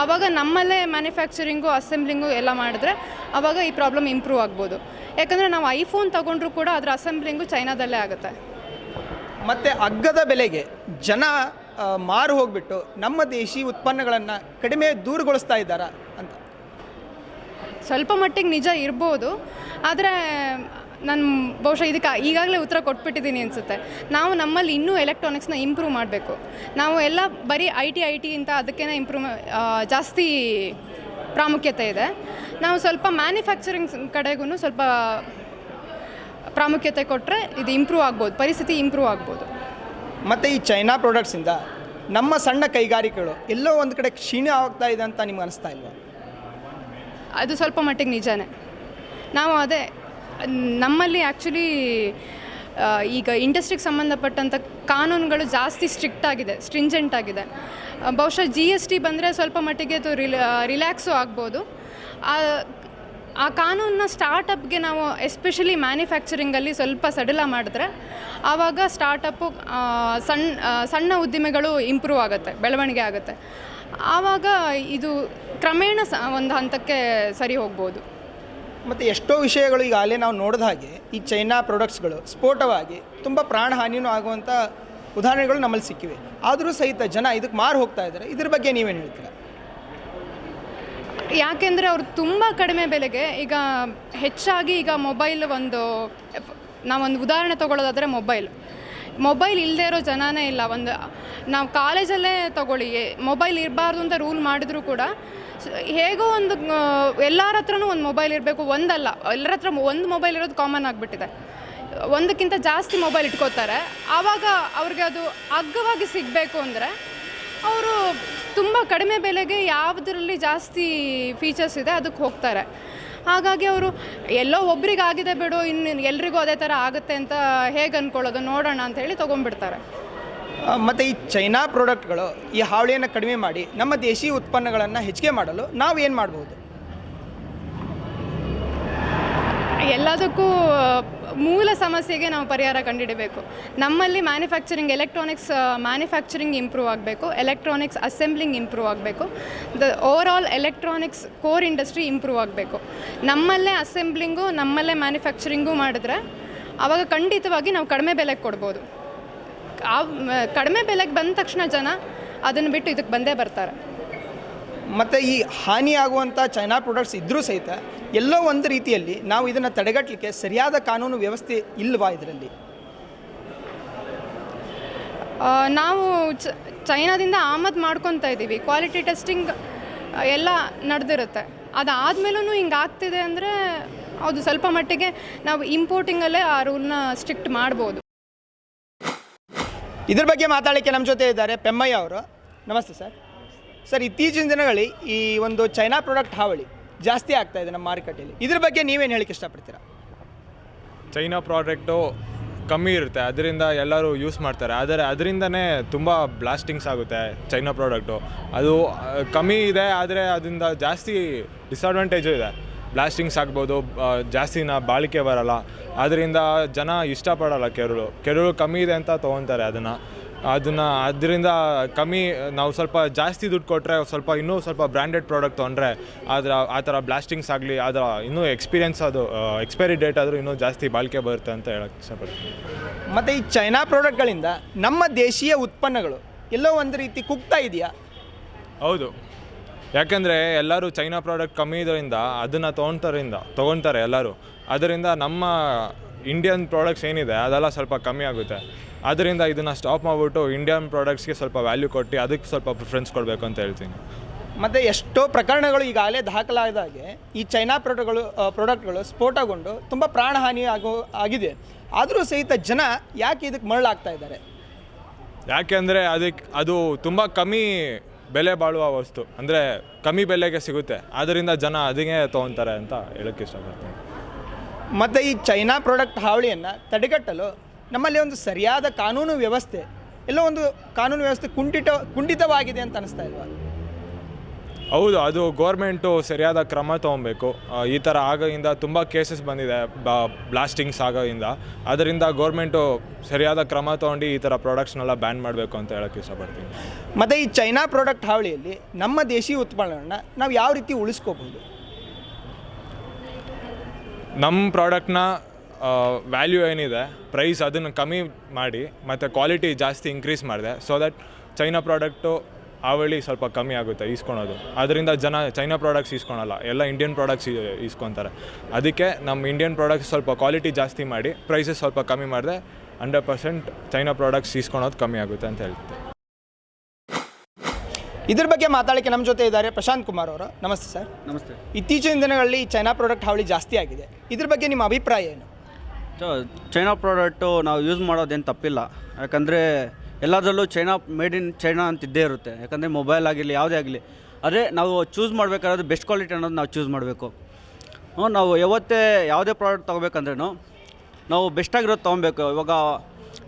ಆವಾಗ ನಮ್ಮಲ್ಲೇ ಮ್ಯಾನುಫ್ಯಾಕ್ಚರಿಂಗು ಅಸೆಂಬ್ಲಿಂಗು ಎಲ್ಲ ಮಾಡಿದ್ರೆ ಆವಾಗ ಈ ಪ್ರಾಬ್ಲಮ್ ಇಂಪ್ರೂವ್ ಆಗ್ಬೋದು. ಯಾಕಂದರೆ ನಾವು ಐಫೋನ್ ತೊಗೊಂಡ್ರೂ ಕೂಡ ಅದರ ಅಸೆಂಬ್ಲಿಂಗು ಚೈನಾದಲ್ಲೇ ಆಗುತ್ತೆ. ಮತ್ತು ಅಗ್ಗದ ಬೆಲೆಗೆ ಜನ ಮಾರು ಹೋಗ್ಬಿಟ್ಟು ನಮ್ಮ ದೇಶಿ ಉತ್ಪನ್ನಗಳನ್ನು ಕಡಿಮೆ ದೂರಗೊಳಿಸ್ತಾ ಇದ್ದಾರಾ ಅಂತ. ಸ್ವಲ್ಪ ಮಟ್ಟಿಗೆ ನಿಜ ಇರ್ಬೋದು, ಆದರೆ ನಾನು ಬಹುಶಃ ಇದಕ್ಕೆ ಈಗಾಗಲೇ ಉತ್ತರ ಕೊಟ್ಬಿಟ್ಟಿದ್ದೀನಿ ಅನಿಸುತ್ತೆ. ನಾವು ನಮ್ಮಲ್ಲಿ ಇನ್ನೂ ಎಲೆಕ್ಟ್ರಾನಿಕ್ಸ್ನ ಇಂಪ್ರೂವ್ ಮಾಡಬೇಕು. ನಾವು ಎಲ್ಲ ಬರೀ ಐ ಟಿ ಐ ಟಿ ಅಂತ ಅದಕ್ಕೇನೆ ಇಂಪ್ರೂವ್ ಜಾಸ್ತಿ ಪ್ರಾಮುಖ್ಯತೆ ಇದೆ. ನಾವು ಸ್ವಲ್ಪ ಮ್ಯಾನುಫ್ಯಾಕ್ಚರಿಂಗ್ ಕಡೆಗೂ ಸ್ವಲ್ಪ ಪ್ರಾಮುಖ್ಯತೆ ಕೊಟ್ಟರೆ ಇದು ಇಂಪ್ರೂವ್ ಆಗ್ಬೋದು, ಪರಿಸ್ಥಿತಿ ಇಂಪ್ರೂವ್ ಆಗ್ಬೋದು. ಮತ್ತು ಈ ಚೈನಾ ಪ್ರಾಡಕ್ಟ್ಸಿಂದ ನಮ್ಮ ಸಣ್ಣ ಕೈಗಾರಿಕೆಗಳು ಎಲ್ಲೋ ಒಂದು ಕಡೆ ಕ್ಷೀಣ ಆಗ್ತಾ ಇದೆ ಅಂತ ನಿಮ್ಗೆ ಅನಿಸ್ತಾ ಇಲ್ವಾ? ಅದು ಸ್ವಲ್ಪ ಮಟ್ಟಿಗೆ ನಿಜಾನೇ. ನಾವು ಅದೇ, ನಮ್ಮಲ್ಲಿ ಆ್ಯಕ್ಚುಲಿ ಈಗ ಇಂಡಸ್ಟ್ರಿಗೆ ಸಂಬಂಧಪಟ್ಟಂಥ ಕಾನೂನುಗಳು ಜಾಸ್ತಿ ಸ್ಟ್ರಿಕ್ಟ್ ಆಗಿದೆ ಸ್ಟ್ರಿಂಜೆಂಟ್ ಆಗಿದೆ. ಬಹುಶಃ ಜಿ ಎಸ್ ಟಿ ಬಂದರೆ ಸ್ವಲ್ಪ ಮಟ್ಟಿಗೆ ಅದು ರಿಲ್ ರಿಲ್ಯಾಕ್ಸು ಆಗ್ಬೋದು. ಆ ಕಾನೂನನ್ನ ಸ್ಟಾರ್ಟಪ್ಗೆ ನಾವು ಎಸ್ಪೆಷಲಿ ಮ್ಯಾನುಫ್ಯಾಕ್ಚರಿಂಗಲ್ಲಿ ಸ್ವಲ್ಪ ಸಡಿಲ ಮಾಡಿದ್ರೆ ಆವಾಗ ಸ್ಟಾರ್ಟಪ್ಪು ಸಣ್ಣ ಸಣ್ಣ ಉದ್ದಿಮೆಗಳು ಇಂಪ್ರೂವ್ ಆಗುತ್ತೆ, ಬೆಳವಣಿಗೆ ಆಗುತ್ತೆ. ಆವಾಗ ಇದು ಕ್ರಮೇಣ ಸ, ಒಂದು ಹಂತಕ್ಕೆ ಸರಿ ಹೋಗ್ಬೋದು. ಮತ್ತು ಎಷ್ಟೋ ವಿಷಯಗಳು ಈಗ ಅಲ್ಲೇ ನಾವು ನೋಡಿದ ಹಾಗೆ ಈ ಚೈನಾ ಪ್ರಾಡಕ್ಟ್ಸ್ಗಳು ಸ್ಫೋಟವಾಗಿ ತುಂಬ ಪ್ರಾಣಹಾನಿಯೂ ಆಗುವಂಥ ಉದಾಹರಣೆಗಳು ನಮ್ಮಲ್ಲಿ ಸಿಕ್ಕಿವೆ. ಆದರೂ ಸಹಿತ ಜನ ಇದಕ್ಕೆ ಮಾರು ಹೋಗ್ತಾ ಇದ್ದಾರೆ. ಇದ್ರ ಬಗ್ಗೆ ನೀವೇನು ಹೇಳ್ತೀರಾ? ಯಾಕೆಂದರೆ ಅವರು ತುಂಬ ಕಡಿಮೆ ಬೆಲೆಗೆ ಈಗ ಹೆಚ್ಚಾಗಿ ಈಗ ಮೊಬೈಲ್ ಒಂದು ನಾವೊಂದು ಉದಾಹರಣೆ ತೊಗೊಳ್ಳೋದಾದರೆ ಮೊಬೈಲ್. ಮೊಬೈಲ್ ಇಲ್ಲದೆ ಇರೋ ಜನನೇ ಇಲ್ಲ. ಒಂದು, ನಾವು ಕಾಲೇಜಲ್ಲೇ ತಗೊಳ್ಳಿ ಮೊಬೈಲ್ ಇರಬಾರ್ದು ಅಂತ ರೂಲ್ ಮಾಡಿದ್ರು ಕೂಡ ಹೇಗೋ ಒಂದು ಎಲ್ಲರ ಹತ್ರನೂ ಒಂದು ಮೊಬೈಲ್ ಇರಬೇಕು. ಒಂದಲ್ಲ, ಎಲ್ಲರ ಹತ್ರ ಒಂದು ಮೊಬೈಲ್ ಇರೋದು ಕಾಮನ್ ಆಗಿಬಿಟ್ಟಿದೆ. ಒಂದಕ್ಕಿಂತ ಜಾಸ್ತಿ ಮೊಬೈಲ್ ಇಟ್ಕೋತಾರೆ. ಆವಾಗ ಅವ್ರಿಗೆ ಅದು ಅಗ್ಗವಾಗಿ ಸಿಗಬೇಕು ಅಂದರೆ, ಅವರು ತುಂಬ ಕಡಿಮೆ ಬೆಲೆಗೆ ಯಾವುದರಲ್ಲಿ ಜಾಸ್ತಿ ಫೀಚರ್ಸ್ ಇದೆ, ಅದಕ್ಕೆ ಹೋಗ್ತಾರೆ. ಹಾಗಾಗಿ ಅವರು ಎಲ್ಲೋ ಒಬ್ರಿಗೆ ಆಗಿದೆ ಬಿಡು ಇನ್ನು ಎಲ್ರಿಗೂ ಅದೇ ಥರ ಆಗುತ್ತೆ ಅಂತ ಹೇಗೆ ಅಂದ್ಕೊಳ್ಳೋದು ನೋಡೋಣ ಅಂತ ಹೇಳಿ ತೊಗೊಂಡ್ಬಿಡ್ತಾರೆ. ಮತ್ತು ಈ ಚೈನಾ ಪ್ರಾಡಕ್ಟ್ಗಳು ಈ ಹಾವಳಿಯನ್ನು ಕಡಿಮೆ ಮಾಡಿ ನಮ್ಮ ದೇಶಿ ಉತ್ಪನ್ನಗಳನ್ನು ಹೆಚ್ಚಿಗೆ ಮಾಡಲು ನಾವು ಏನು ಮಾಡ್ಬೋದು? ಎಲ್ಲದಕ್ಕೂ, ಮೂಲ ಸಮಸ್ಯೆಗೆ ನಾವು ಪರಿಹಾರ ಕಂಡುಹಿಡಬೇಕು ನಮ್ಮಲ್ಲಿ ಮ್ಯಾನುಫ್ಯಾಕ್ಚರಿಂಗ್ ಎಲೆಕ್ಟ್ರಾನಿಕ್ಸ್ ಮ್ಯಾನುಫ್ಯಾಕ್ಚರಿಂಗ್ ಇಂಪ್ರೂವ್ ಆಗಬೇಕು. ಎಲೆಕ್ಟ್ರಾನಿಕ್ಸ್ ಅಸೆಂಬ್ಲಿಂಗ್ ಇಂಪ್ರೂವ್ ಆಗಬೇಕು. The overall electronics core industry improve ಆಗಬೇಕು. ನಮ್ಮಲ್ಲೇ ಅಸೆಂಬ್ಲಿಂಗು ನಮ್ಮಲ್ಲೇ ಮ್ಯಾನುಫ್ಯಾಕ್ಚರಿಂಗು ಮಾಡಿದ್ರೆ ಆವಾಗ ಖಂಡಿತವಾಗಿ ನಾವು ಕಡಿಮೆ ಬೆಲೆಗೆ ಕೊಡ್ಬೋದು. ಆ, ಕಡಿಮೆ ಬೆಲೆಗೆ ಬಂದ ತಕ್ಷಣ ಜನ ಅದನ್ನು ಬಿಟ್ಟು ಇದಕ್ಕೆ ಬಂದೇ ಬರ್ತಾರೆ. ಮತ್ತು ಈ ಹಾನಿಯಾಗುವಂಥ ಚೈನಾ ಪ್ರಾಡಕ್ಟ್ಸ್ ಇದ್ದರೂ ಸಹಿತ ಎಲ್ಲೋ ಒಂದು ರೀತಿಯಲ್ಲಿ ನಾವು ಇದನ್ನು ತಡೆಗಟ್ಟಲಿಕ್ಕೆ ಸರಿಯಾದ ಕಾನೂನು ವ್ಯವಸ್ಥೆ ಇಲ್ಲವಾ ಇದರಲ್ಲಿ? ನಾವು ಚ ಚೈನಾದಿಂದ ಆಮದು ಮಾಡ್ಕೊತಾ ಇದ್ದೀವಿ. ಕ್ವಾಲಿಟಿ ಟೆಸ್ಟಿಂಗ್ ಎಲ್ಲ ನಡೆದಿರುತ್ತೆ. ಅದಾದಮೇಲೂ ಹಿಂಗೆ ಆಗ್ತಿದೆ ಅಂದರೆ ಅದು ಸ್ವಲ್ಪ ಮಟ್ಟಿಗೆ ನಾವು ಇಂಪೋರ್ಟಿಂಗಲ್ಲೇ ಆ ರೂಲ್ನ ಸ್ಟ್ರಿಕ್ಟ್ ಮಾಡ್ಬೋದು. ಇದ್ರ ಬಗ್ಗೆ ಮಾತಾಡಲಿಕ್ಕೆ ನಮ್ಮ ಜೊತೆ ಇದ್ದಾರೆ ಪೆಮ್ಮಯ್ಯ ಅವರು. ನಮಸ್ತೆ ಸರ್. ಸರ್ ಇತ್ತೀಚಿನ ದಿನಗಳಲ್ಲಿ ಈ ಒಂದು ಚೈನಾ ಪ್ರಾಡಕ್ಟ್ ಹಾವಳಿ ಜಾಸ್ತಿ ಆಗ್ತಾ ಇದೆ ನಮ್ಮ ಮಾರುಕಟ್ಟೆಯಲ್ಲಿ. ಇದ್ರ ಬಗ್ಗೆ ನೀವೇನು ಹೇಳಕ್ಕೆ ಇಷ್ಟಪಡ್ತೀರಾ? ಚೈನಾ ಪ್ರಾಡಕ್ಟು ಕಮ್ಮಿ ಇರುತ್ತೆ. ಅದರಿಂದ ಎಲ್ಲರೂ ಯೂಸ್ ಮಾಡ್ತಾರೆ. ಆದರೆ ಅದರಿಂದನೇ ತುಂಬ ಬ್ಲಾಸ್ಟಿಂಗ್ಸ್ ಆಗುತ್ತೆ ಚೈನಾ ಪ್ರಾಡಕ್ಟು. ಅದು ಕಮ್ಮಿ ಇದೆ ಆದರೆ ಅದರಿಂದ ಜಾಸ್ತಿ ಡಿಸ್ಅಡ್ವಾಂಟೇಜು ಇದೆ. ಬ್ಲಾಸ್ಟಿಂಗ್ಸ್ ಆಗ್ಬೋದು ಆ, ಜಾಸ್ತಿನ ಬಾಳಿಕೆ ಬರಲ್ಲ. ಅದರಿಂದ ಜನ ಇಷ್ಟಪಡಲ್ಲ ಕೆರಳು. ಕೆರಳು ಕಮ್ಮಿ ಇದೆ ಅಂತ ತೊಗೊತಾರೆ ಅದನ್ನು. ಅದನ್ನು ಅದರಿಂದ ಕಮ್ಮಿ ನಾವು ಸ್ವಲ್ಪ ಜಾಸ್ತಿ ದುಡ್ಡು ಕೊಟ್ಟರೆ ಸ್ವಲ್ಪ ಇನ್ನೂ ಸ್ವಲ್ಪ ಬ್ರ್ಯಾಂಡೆಡ್ ಪ್ರಾಡಕ್ಟ್ ತೊಗೊಂಡ್ರೆ ಅದರ ಆ ಥರ ಬ್ಲಾಸ್ಟಿಂಗ್ಸ್ ಆಗಲಿ ಅದರ ಇನ್ನೂ ಎಕ್ಸ್ಪೀರಿಯನ್ಸ್ ಅದು ಎಕ್ಸ್ಪೈರಿ ಡೇಟ್ ಆದರೂ ಇನ್ನೂ ಜಾಸ್ತಿ ಬಾಳಿಕೆ ಬರುತ್ತೆ ಅಂತ ಹೇಳಕ್ಕೆ ಇಷ್ಟಪಡ್ತೀನಿ. ಮತ್ತು ಈ ಚೈನಾ ಪ್ರಾಡಕ್ಟ್ಗಳಿಂದ ನಮ್ಮ ದೇಶೀಯ ಉತ್ಪನ್ನಗಳು ಎಲ್ಲೋ ಒಂದು ರೀತಿ ಕುಗ್ತಾ ಇದೆಯಾ? ಹೌದು. ಯಾಕೆಂದರೆ ಎಲ್ಲರೂ ಚೈನಾ ಪ್ರಾಡಕ್ಟ್ ಕಮ್ಮಿ ಇದರಿಂದ ಅದನ್ನು ತೊಗೊಳ್ತಾರಿಂದ ತೊಗೊಳ್ತಾರೆ ಎಲ್ಲರೂ. ಅದರಿಂದ ನಮ್ಮ ಇಂಡಿಯನ್ ಪ್ರಾಡಕ್ಟ್ಸ್ ಏನಿದೆ ಅದೆಲ್ಲ ಸ್ವಲ್ಪ ಕಮ್ಮಿ ಆಗುತ್ತೆ. ಅದರಿಂದ ಇದನ್ನು ಸ್ಟಾಪ್ ಮಾಡಿಬಿಟ್ಟು ಇಂಡಿಯನ್ ಪ್ರಾಡಕ್ಟ್ಸ್ಗೆ ಸ್ವಲ್ಪ ವ್ಯಾಲ್ಯೂ ಕೊಟ್ಟು ಅದಕ್ಕೆ ಸ್ವಲ್ಪ ಪ್ರಿಫರೆನ್ಸ್ ಕೊಡಬೇಕು ಅಂತ ಹೇಳ್ತೀನಿ. ಮತ್ತು ಎಷ್ಟೋ ಪ್ರಕರಣಗಳು ಈಗಾಗಲೇ ದಾಖಲಾದಾಗೆ ಈ ಚೈನಾ ಪ್ರಾಡಕ್ಟ್ಗಳು ಪ್ರಾಡಕ್ಟ್ಗಳು ಸ್ಫೋಟಗೊಂಡು ತುಂಬ ಪ್ರಾಣಹಾನಿ ಆಗೋ ಆಗಿದೆ. ಆದರೂ ಸಹಿತ ಜನ ಯಾಕೆ ಇದಕ್ಕೆ ಮರಳಾಗ್ತಾ ಇದ್ದಾರೆ? ಯಾಕೆಂದರೆ ಅದಕ್ಕೆ ಅದು ತುಂಬ ಕಮ್ಮಿ ಬೆಲೆ ಬಾಳುವ ವಸ್ತು. ಅಂದರೆ ಕಮ್ಮಿ ಬೆಲೆಗೆ ಸಿಗುತ್ತೆ. ಆದ್ದರಿಂದ ಜನ ಅದಕ್ಕೆ ತೊಗೊತಾರೆ ಅಂತ ಹೇಳೋಕ್ಕೆ ಇಷ್ಟಪಡ್ತೀನಿ. ಮತ್ತು ಈ ಚೈನಾ ಪ್ರಾಡಕ್ಟ್ ಹಾವಳಿಯನ್ನು ತಡೆಗಟ್ಟಲು ನಮ್ಮಲ್ಲಿ ಒಂದು ಸರಿಯಾದ ಕಾನೂನು ವ್ಯವಸ್ಥೆ ಎಲ್ಲೋ ಒಂದು ಕಾನೂನು ವ್ಯವಸ್ಥೆ ಕುಂಠಿತ ಕುಂಠಿತವಾಗಿದೆ ಅಂತ ಅನಿಸ್ತಾ ಇಲ್ವಾ? ಹೌದು ಅದು ಗೋರ್ಮೆಂಟು ಸರಿಯಾದ ಕ್ರಮ ತೊಗೊಬೇಕು. ಈ ಥರ ಆಗೋದಿಂದ ತುಂಬ ಕೇಸಸ್ ಬಂದಿದೆ ಬ್ಲಾಸ್ಟಿಂಗ್ಸ್ ಆಗೋದಿಂದ ಅದರಿಂದ ಗೋರ್ಮೆಂಟು ಸರಿಯಾದ ಕ್ರಮ ತೊಗೊಂಡು ಈ ಥರ ಪ್ರಾಡಕ್ಟ್ಸ್ನೆಲ್ಲ ಬ್ಯಾನ್ ಮಾಡಬೇಕು ಅಂತ ಹೇಳೋಕ್ಕೆ ಇಷ್ಟಪಡ್ತೀನಿ. ಮತ್ತು ಈ ಚೈನಾ ಪ್ರಾಡಕ್ಟ್ ಹಾವಳಿಯಲ್ಲಿ ನಮ್ಮ ದೇಶೀಯ ಉತ್ಪನ್ನಗಳನ್ನ ನಾವು ಯಾವ ರೀತಿ ಉಳಿಸ್ಕೋಬಹುದು ನಮ್ಮ ಪ್ರಾಡಕ್ಟ್ನ ವ್ಯಾಲ್ಯೂ ಏನಿದೆ ಪ್ರೈಸ್ ಅದನ್ನು ಕಮ್ಮಿ ಮಾಡಿ ಮತ್ತು ಕ್ವಾಲಿಟಿ ಜಾಸ್ತಿ ಇನ್ಕ್ರೀಸ್ ಮಾಡಿದೆ. ಸೊ ದಟ್ ಚೈನಾ ಪ್ರಾಡಕ್ಟು ಅವಳಿ ಸ್ವಲ್ಪ ಕಮ್ಮಿ ಆಗುತ್ತೆ ಈಸ್ಕೊಳೋದು. ಅದರಿಂದ ಜನ ಚೈನಾ ಪ್ರಾಡಕ್ಟ್ಸ್ ಈಸ್ಕೊಳಲ್ಲ ಎಲ್ಲ ಇಂಡಿಯನ್ ಪ್ರಾಡಕ್ಟ್ಸ್ ಈಸ್ಕೊತಾರೆ ಅದಕ್ಕೆ ನಮ್ಮ ಇಂಡಿಯನ್ ಪ್ರಾಡಕ್ಟ್ಸ್ ಸ್ವಲ್ಪ ಕ್ವಾಲಿಟಿ ಜಾಸ್ತಿ ಮಾಡಿ ಪ್ರೈಸಸ್ ಸ್ವಲ್ಪ ಕಮ್ಮಿ ಮಾಡಿದೆ ಹಂಡ್ರೆಡ್ ಪರ್ಸೆಂಟ್ ಚೈನಾ ಪ್ರಾಡಕ್ಟ್ಸ್ ಈಸ್ಕೊಳೋದು ಕಮ್ಮಿ ಆಗುತ್ತೆ ಅಂತ ಹೇಳ್ತೀನಿ. ಇದ್ರ ಬಗ್ಗೆ ಮಾತಾಡಕ್ಕೆ ನಮ್ಮ ಜೊತೆ ಇದ್ದಾರೆ ಪ್ರಶಾಂತ್ ಕುಮಾರ್ ಅವರು. ನಮಸ್ತೆ ಸರ್. ನಮಸ್ತೆ. ಇತ್ತೀಚಿನ ದಿನಗಳಲ್ಲಿ ಚೈನಾ ಪ್ರಾಡಕ್ಟ್ ಹಾವಳಿ ಜಾಸ್ತಿ ಆಗಿದೆ. ಇದ್ರ ಬಗ್ಗೆ ನಿಮ್ಮ ಅಭಿಪ್ರಾಯ ಏನು? ಚೈನಾ ಪ್ರಾಡಕ್ಟು ನಾವು ಯೂಸ್ ಮಾಡೋದೇನು ತಪ್ಪಿಲ್ಲ. ಯಾಕಂದರೆ ಎಲ್ಲದರಲ್ಲೂ ಚೈನಾ ಮೇಡ್ ಇನ್ ಚೈನಾ ಅಂತ ಇದ್ದೇ ಇರುತ್ತೆ. ಯಾಕಂದರೆ ಮೊಬೈಲ್ ಆಗಿರಲಿ, ಯಾವುದೇ ಆಗಲಿ ಅದೇ ನಾವು ಚೂಸ್ ಮಾಡಬೇಕಾದ್ರೆ ಬೆಸ್ಟ್ ಕ್ವಾಲಿಟಿ ಅನ್ನೋದು ನಾವು ಚೂಸ್ ಮಾಡಬೇಕು. ನಾವು ಯಾವತ್ತೇ ಯಾವುದೇ ಪ್ರಾಡಕ್ಟ್ ತೊಗೋಬೇಕಂದ್ರೂ ನಾವು ಬೆಸ್ಟಾಗಿರೋದು ತೊಗೊಬೇಕು. ಇವಾಗ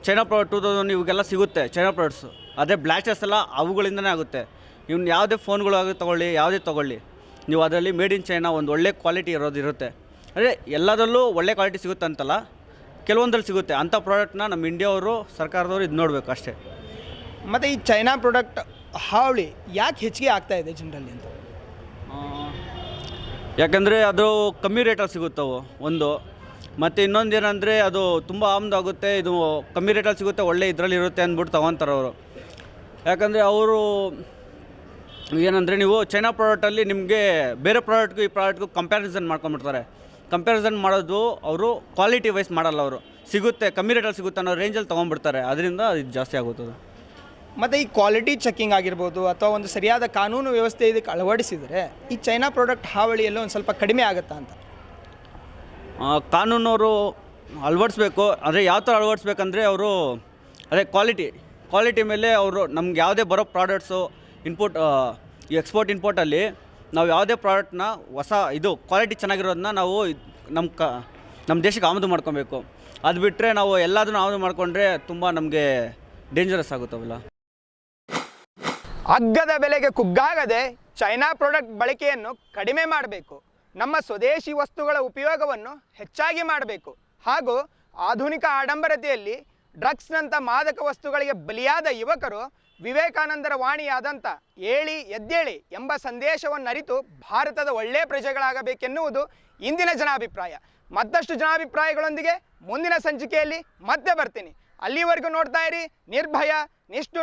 ಚೈನಾ ಪ್ರಾಡಕ್ಟ್ ಟೂ ತೌಸಂಡ್ ಇವಾಗೆಲ್ಲ ಸಿಗುತ್ತೆ ಚೈನಾ ಪ್ರಾಡಕ್ಟ್ಸು ಅದೇ ಬ್ಲ್ಯಾಚಸ್ ಎಲ್ಲ ಅವುಗಳಿಂದನೇ ಆಗುತ್ತೆ. ಇವ್ನು ಯಾವುದೇ ಫೋನ್ಗಳಾಗಿ ತೊಗೊಳ್ಳಿ, ಯಾವುದೇ ತೊಗೊಳ್ಳಿ. ನೀವು ಅದರಲ್ಲಿ ಮೇಡ್ ಇನ್ ಚೈನಾ ಒಂದು ಒಳ್ಳೆ ಕ್ವಾಲಿಟಿ ಇರೋದು ಇರುತ್ತೆ. ಅದೇ ಎಲ್ಲದರಲ್ಲೂ ಒಳ್ಳೆ ಕ್ವಾಲಿಟಿ ಸಿಗುತ್ತೆ ಅಂತಲ್ಲ ಕೆಲವೊಂದಲ್ಲಿ ಸಿಗುತ್ತೆ. ಅಂಥ ಪ್ರಾಡಕ್ಟ್ನ ನಮ್ಮ ಇಂಡಿಯಾವರು ಸರ್ಕಾರದವರು ಇದು ನೋಡಬೇಕು ಅಷ್ಟೇ. ಮತ್ತು ಈ ಚೈನಾ ಪ್ರಾಡಕ್ಟ್ ಹಾವಳಿ ಯಾಕೆ ಹೆಚ್ಚಿಗೆ ಆಗ್ತಾ ಇದೆ ಜನರಲ್ಲಿ ಅಂತ? ಯಾಕಂದರೆ ಅದು ಕಮ್ಮಿ ರೇಟಲ್ಲಿ ಸಿಗುತ್ತವು ಒಂದು. ಮತ್ತು ಇನ್ನೊಂದು ಏನಂದರೆ ಅದು ತುಂಬ ಆಮದಾಗುತ್ತೆ ಇದು ಕಮ್ಮಿ ರೇಟಲ್ಲಿ ಸಿಗುತ್ತೆ ಒಳ್ಳೆ ಇದರಲ್ಲಿ ಇರುತ್ತೆ ಅಂದ್ಬಿಟ್ಟು ತೊಗೊತಾರೆ ಅವರು. ಯಾಕಂದರೆ ಅವರು ಏನಂದರೆ ನೀವು ಚೈನಾ ಪ್ರಾಡಕ್ಟಲ್ಲಿ ನಿಮಗೆ ಬೇರೆ ಪ್ರಾಡಕ್ಟ್ಗೂ ಈ ಪ್ರಾಡಕ್ಟ್ಗೂ ಕಂಪ್ಯಾರಿಸನ್ ಮಾಡ್ಕೊಂಬಿಡ್ತಾರೆ ಕಂಪ್ಯಾರಿಸನ್ ಮಾಡೋದು ಅವರು ಕ್ವಾಲಿಟಿ ವೈಸ್ ಮಾಡಲ್ಲ ಅವರು. ಸಿಗುತ್ತೆ ಕಮ್ಮಿ ರೇಟಲ್ಲಿ ಸಿಗುತ್ತೆ ಅನ್ನೋ ರೇಂಜಲ್ಲಿ ತೊಗೊಂಡ್ಬಿಡ್ತಾರೆ. ಅದರಿಂದ ಇದು ಜಾಸ್ತಿ ಆಗುತ್ತದೆ ಮತ್ತು ಈ ಕ್ವಾಲಿಟಿ ಚೆಕಿಂಗ್ ಆಗಿರ್ಬೋದು ಅಥವಾ ಒಂದು ಸರಿಯಾದ ಕಾನೂನು ವ್ಯವಸ್ಥೆ ಇದಕ್ಕೆ ಅಳವಡಿಸಿದರೆ ಈ ಚೈನಾ ಪ್ರಾಡಕ್ಟ್ ಹಾವಳಿಯಲ್ಲಿ ಒಂದು ಸ್ವಲ್ಪ ಕಡಿಮೆ ಆಗುತ್ತಾ ಅಂತ? ಕಾನೂನವರು ಅಳವಡಿಸ್ಬೇಕು ಅಂದರೆ ಯಾವ ಥರ ಅಳವಡಿಸ್ಬೇಕಂದ್ರೆ ಅವರು ಅದೇ ಕ್ವಾಲಿಟಿ ಕ್ವಾಲಿಟಿ ಮೇಲೆ ಅವರು ನಮ್ಗೆ ಯಾವುದೇ ಬರೋ ಪ್ರಾಡಕ್ಟ್ಸು ಇನ್ಪುಟ್ ಎಕ್ಸ್ಪೋರ್ಟ್ ಇಂಪೋರ್ಟಲ್ಲಿ ನಾವು ಯಾವುದೇ ಪ್ರಾಡಕ್ಟ್ನ ಹೊಸ ಇದು ಕ್ವಾಲಿಟಿ ಚೆನ್ನಾಗಿರೋದನ್ನ ನಾವು ನಮ್ಮ ಕ ನಮ್ಮ ದೇಶಕ್ಕೆ ಆಮದು ಮಾಡ್ಕೊಬೇಕು. ಅದು ಬಿಟ್ಟರೆ ನಾವು ಎಲ್ಲದನ್ನು ಆಮದು ಮಾಡಿಕೊಂಡ್ರೆ ತುಂಬ ನಮಗೆ ಡೇಂಜರಸ್ ಆಗುತ್ತವಲ್ಲ ಅಗ್ಗದ ಬೆಲೆಗೆ ಕುಗ್ಗಾಗದೆ ಚೈನಾ ಪ್ರಾಡಕ್ಟ್ ಬಳಕೆಯನ್ನು ಕಡಿಮೆ ಮಾಡಬೇಕು. ನಮ್ಮ ಸ್ವದೇಶಿ ವಸ್ತುಗಳ ಉಪಯೋಗವನ್ನು ಹೆಚ್ಚಾಗಿ ಮಾಡಬೇಕು. ಹಾಗೂ ಆಧುನಿಕ ಆಡಂಬರತೆಯಲ್ಲಿ ಡ್ರಗ್ಸ್ನಂಥ ಮಾದಕ ವಸ್ತುಗಳಿಗೆ ಬಲಿಯಾದ ಯುವಕರು ವಿವೇಕಾನಂದರ ವಾಣಿಯಾದಂಥ ಏಳಿ ಎದ್ದೇಳಿ ಎಂಬ ಸಂದೇಶವನ್ನು ಅರಿತು ಭಾರತದ ಒಳ್ಳೆಯ ಪ್ರಜೆಗಳಾಗಬೇಕೆನ್ನುವುದು ಇಂದಿನ ಜನಾಭಿಪ್ರಾಯ. ಮತ್ತಷ್ಟು ಜನಾಭಿಪ್ರಾಯಗಳೊಂದಿಗೆ ಮುಂದಿನ ಸಂಚಿಕೆಯಲ್ಲಿ ಮತ್ತೆ ಬರ್ತೀನಿ. ಅಲ್ಲಿವರೆಗೂ ನೋಡ್ತಾ ಇರಿ, ನಿರ್ಭಯ, ನಿಷ್ಠುರ